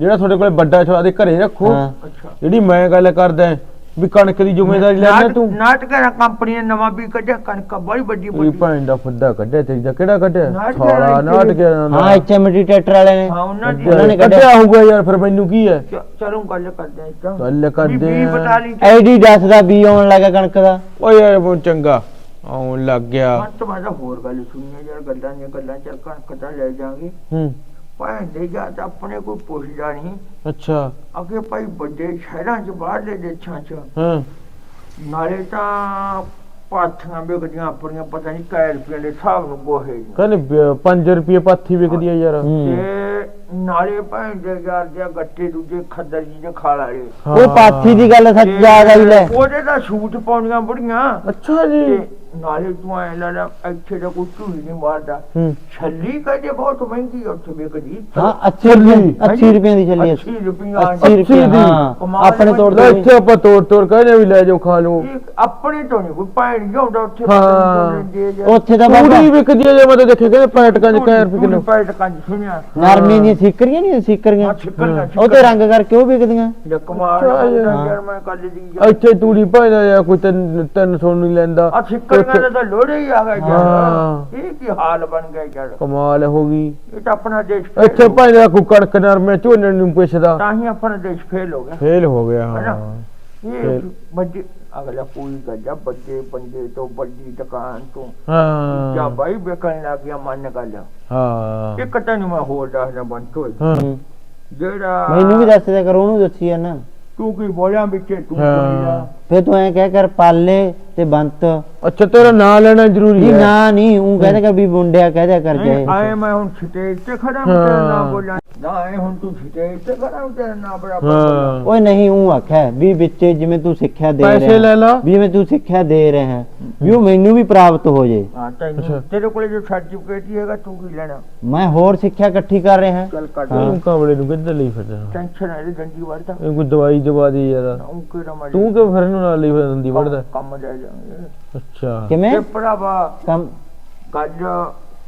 ਜਿਹੜਾ ਤੁਹਾਡੇ ਕੋਲ ਵੱਡਾ ਛੋੜਾ ਦੇ ਘਰੇ ਰੱਖੋ। ਹਾਂ। ਅੱਛਾ। ਜਿਹੜੀ ਮੈਂ ਗੱਲ ਕਰਦਾ ਵੀ ਕਣਕ ਦੀ ਜ਼ਿੰਮੇਵਾਰੀ ਲੈਣਾ ਨਾਟ- ਤੂੰ। ਨਾਟਕ ਦਾ ਕੰਪਨੀ ਨੇ ਨਵਾਂ ਵੀ ਕੱਢਿਆ ਕਣਕ ਬੜੀ ਵੱਡੀ ਇਹ ਵੱਡੀ। ਭੈਣ ਦਾ ਫੁੱਦਾ ਕੱਢਿਆ ਤੇਰੀ ਦਾ ਕਿਹੜਾ ਕੱਢਿਆ? ਨਾਟਕ ਸਾਲਾ ਵਾਲਾ ਨਾਟਕ ਹਾਂ ਐਚਐਮਟੀ ਟਰੈਕਟਰ ਵਾਲੇ ਨੇ। ਹਾਂ ਉਹਨਾਂ ਦੀ ਉਹਨਾਂ ਨੇ ਕੱਢਿਆ। ਕੱਢਿਆ। ਹੋਊਗਾ ਯਾਰ ਫਿਰ ਮੈਨੂੰ ਕੀ ਹੈ ਚ- ਚਲੋ ਗੱਲ ਕਰਦੇ ਹਾਂ ਇੱਕ ਗੱਲ ਕਰਦੇ ਵੀ ਆ। ਬਤਾ ਲਈ ਐਡੀ ਦੱਸ ਦਾ ਬੀ ਆਉਣ ਲੱਗਾ ਕਣਕ ਦਾ। ਓ ਯਾਰ ਬਹੁਤ ਚੰਗਾ। ਆਉਣ ਲੱਗ ਗਿਆ। ਮਨ ਤੋਂ ਮੈਂ ਤਾਂ ਹੋਰ ਗੱਲ ਸੁਣੀ ਹੈ ਯਾਰ ਗੱਲਾਂ ਦੀਆਂ ਗੱਲਾਂ ਚੱਲ ਕਣਕ ਤਾਂ ਲੈ ਜਾਾਂਗੇ ਹੂੰ। ਭਾਵੇਂ ਦੇ ਜਾ ਤਾਂ ਆਪਣੇ ਕੋਈ ਪੁੱਛਦਾ ਨਹੀਂ ਅੱਛਾ। ਅੱਗੇ ਭਾਈ ਵੱਡੇ ਸ਼ਹਿਰਾਂ 'ਚ ਬਾਹਰਲੇ ਦੇਸ਼ਾਂ 'ਚ। ਹਾਂ। ਨਾਲੇ ਤਾਂ ਪਾਥੀਆਂ ਵਿਕਦੀਆਂ ਆਪਣੀਆਂ ਪਤਾ ਨਹੀਂ ਕੈ ਰੁਪਏ ਦੇ ਹਿਸਾਬ ਨੂੰ ਗੋਹੇ ਦੀਆਂ। ਕਹਿੰਦੇ 5 ਰੁਪਏ ਪਾਥੀ ਵਿਕਦੀ ਆ ਯਾਰ। ਤੇ ਨਾਲੇ ਭਾਵੇਂ ਦੇ ਯਾਰ ਦੇ ਗੱਟੇ ਦੂਜੇ ਖੱਦਰ ਜੀ ਦੇ ਖਾਲ ਵਾਲੇ। ਉਹ ਪਾਥੀ ਦੀ ਗੱਲ ਸੱਚ ਯਾਦ ਆਈ ਲੈ। ਉਹਦੇ ਦਾ ਸੂਟ ਪਾਉਣੀਆਂ ਬੁੜੀਆਂ। ਅੱਛਾ ਜੀ। ਤੇ ਨਾਲੇ ਤੂੰ ਐ ਲਾ ਲਾ ਇੱਥੇ ਦਾ ਕੋਈ ਝੂਠ ਨਹੀਂ ਮਾਰਦਾ। ਹੂੰ। ਛੱਲੀ ਕਹਿੰਦੇ ਬਹੁਤ ਮਹਿੰਗੀ ਆ ਉੱਥੇ ਵਿਕਦੀ ਹਾਂ 80 ਰੁਪਏ 80 ਰੁਪਏ ਦੀ ਚੱਲੀ 80 ਰੁਪਈਆ 80 ਰੁਪਏ ਦੀ। ਆਪਣੇ ਤੋੜ ਦੇ ਇੱਥੇ ਆਪਾਂ ਤੋੜ ਤੋੜ ਕਹਿੰਦੇ ਵੀ ਲੈ ਜਾਓ ਖਾ ਲਓ। ਆਪਣੇ ਤੋਂ ਨਹੀਂ ਕੋਈ ਪਾਣ ਜਾਉਂਦਾ ਉੱਥੇ ਹਾਂ। ਉੱਥੇ ਤਾਂ ਬਾਬਾ ਪੂਰੀ ਵਿਕਦੀ ਜੇ ਮੈਂ ਤਾਂ ਦੇਖਿਆ ਕਹਿੰਦੇ ਪੈਟ ਕੰਜ ਕੈ ਰੁਪਏ ਕਿਲੋ ਪੈਟ ਕੰਜ ਸੁਣਿਆ। ਨਰਮੀ ਦੀਆਂ ਸੀਕਰੀਆਂ ਨਹੀਂ ਸੀਕਰੀਆਂ? ਉਹ ਤੇ ਰੰਗ ਕਰਕੇ ਉਹ ਵਿਕਦੀਆਂ। ਕਮਾਲ ਅੱਛਾ ਯਾਰ। ਦਾ ਯਾਰ ਮੈਂ ਕੱਲ ਦੀ ਜਾ- ਇੱਥੇ ਤੂੜੀ ਭਾਂਦਾ ਜਾਂ ਕੋਈ ਤਿੰਨ ਤਿੰਨ ਸੌ ਨਹੀਂ ਲੈਂਦਾ। ਆ ਛਿੱਕਰੀਆਂ ਦਾ ਤਾਂ ਲੋੜੇ ਹੀ ਆ ਗਿਆ ਹਾਂ। ਯਾਰ ਇਹ ਕੀ ਹਾਲ ਬਣ ਗਿਆ ਯਾਰ ਕਮਾਲ ਹੋ ਗਈ। ਇਹ ਤਾਂ ਆਪਣਾ ਦੇਸ਼ ਇੱਥੇ fail ਹੋ ਗਿਆ। ਭਾਂਦਾ ਕੋਈ ਕਣਕ ਨਰਮੇ ਝੋਨੇ ਨੂੰ ਪੁੱਛਦਾ। ਤਾਂ ਹੀ ਆਪਣਾ ਦੇਸ਼ ਫੇਲ ਹੋ ਗਿਆ। ਫੇਲ ਹੋ ਗਿਆ ਹੈ? ਇਹ ਅਗਲਾ ਕੋਈ ਗੱਜਾ ਵੱਡੇ ਬੰਦੇ ਤੋਂ ਵੱਡੀ ਦੁਕਾਨ ਤੋਂ। ਜਾਂ ਹਾਂ ਬਾਈ ਵੇਖਣ ਲੱਗ ਗਿਆ ਮਨ ਗੱਲ। ਹਾਂ। ਇੱਕ ਤਾਂ ਨੀ ਮੈਂ ਹੋਰ ਦੱਸਦਾ ਬੰਦ ਹੋਈ ਹਾਂ। ਜਿਹੜਾ ਮੈਨੂੰ ਵੀ ਦੱਸ ਦਿਆ ਕਰ ਉਹਨੂੰ ਦੱਸੀ ਆ ਨਾ ਤੂੰ ਕੀ ਬੋਲਿਆ ਵਿੱਚ ਤੂੰ ਹਾਂ। ਬੋਲਿਆ? ਫੇ ਤੂੰ ਐ ਕਹਿ ਕਰ ਪਾਲੇ ਤੇ ਬੰਤ। ਅੱਛਾ ਤੇਰਾ ਨਾਂ ਲੈਣਾ ਜ਼ਰੂਰੀ ਨਹੀਂ ਹੈ। ਨਾ ਨਹੀਂ ਉਹ ਕਹਿੰਦਾ ਕਰ ਵੀ ਮੁੰਡਿਆ ਕਹਿ ਕਰ ਨਹੀਂ ਆਏ ਜਾਏ ਮੈਂ ਹੁਣ ਸਟੇਜ ਤੇ ਖੜਾ ਹਾਂ ਤੇਰਾ। ਨਾਮ ਬੋਲਾਂ। ਨਾ ਆਏ ਹੁਣ ਤੂੰ ਸਟੇਜ ਤੇ ਖੜਾ ਹਾਂ ਤੇਰਾ ਨਾਮ ਹਾਂ। ਓਏ ਨਹੀਂ ਉਹ ਆਖਿਆ ਵੀ ਵਿੱਚ ਜਿਵੇਂ ਤੂੰ ਸਿੱਖਿਆ ਦੇ ਪੈਸੇ ਰਿਹਾ ਲੈ ਲਾ। ਵੀ ਜਿਵੇਂ ਤੂੰ ਸਿੱਖਿਆ ਦੇ ਰਿਹਾ ਹੈ। ਵੀ ਉਹ ਮੈਨੂੰ ਵੀ ਪ੍ਰਾਪਤ ਹੋ ਜੇ। ਹਾਂ ਤੈਨੂੰ। ਤੇਰੇ ਕੋਲੇ ਜੋ ਸਰਟੀਫਿਕੇਟ ਹੀ ਹੈਗਾ ਤੂੰ ਕੀ ਲੈਣਾ? ਮੈਂ ਹੋਰ ਸਿੱਖਿਆ ਇਕੱਠੀ ਕਰ ਰਿਹਾ। ਹਾਂ ਚੱਲ ਕੱਢ। ਹਾਂ। ਤੂੰ ਕਾਬਲੇ ਨੂੰ ਕਿੱਧਰ ਲਈ ਫਿਰਦਾ? ਟੈਨਸ਼ਨ ਹੈ ਡੰਡੀ ਵੜਦਾ ਇਹ ਕੋਈ ਦਵਾਈ ਦਵਾ ਦੀ ਯਾਰ। ਕਿਹੜਾ ਤੂੰ ਕਿਉਂ ਫਿਰ ਨੂੰ ਨਾਲ ਲਈ ਫਿਰਦਾ ਦੰਦੀ ਵੜਦਾ। ਕੰਮ ਜਾ ਜਾਣਗੇ ਅੱਛਾ। ਕਿਵੇਂ? ਇਹ ਭਰਾਵਾ ਕੰਮ? ਗੱਲ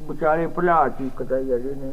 ਵਿਚਾਰੇ ਭਲਾ ਦੀ ਕਦਾ ਜਿਹੜੇ ਨੇ।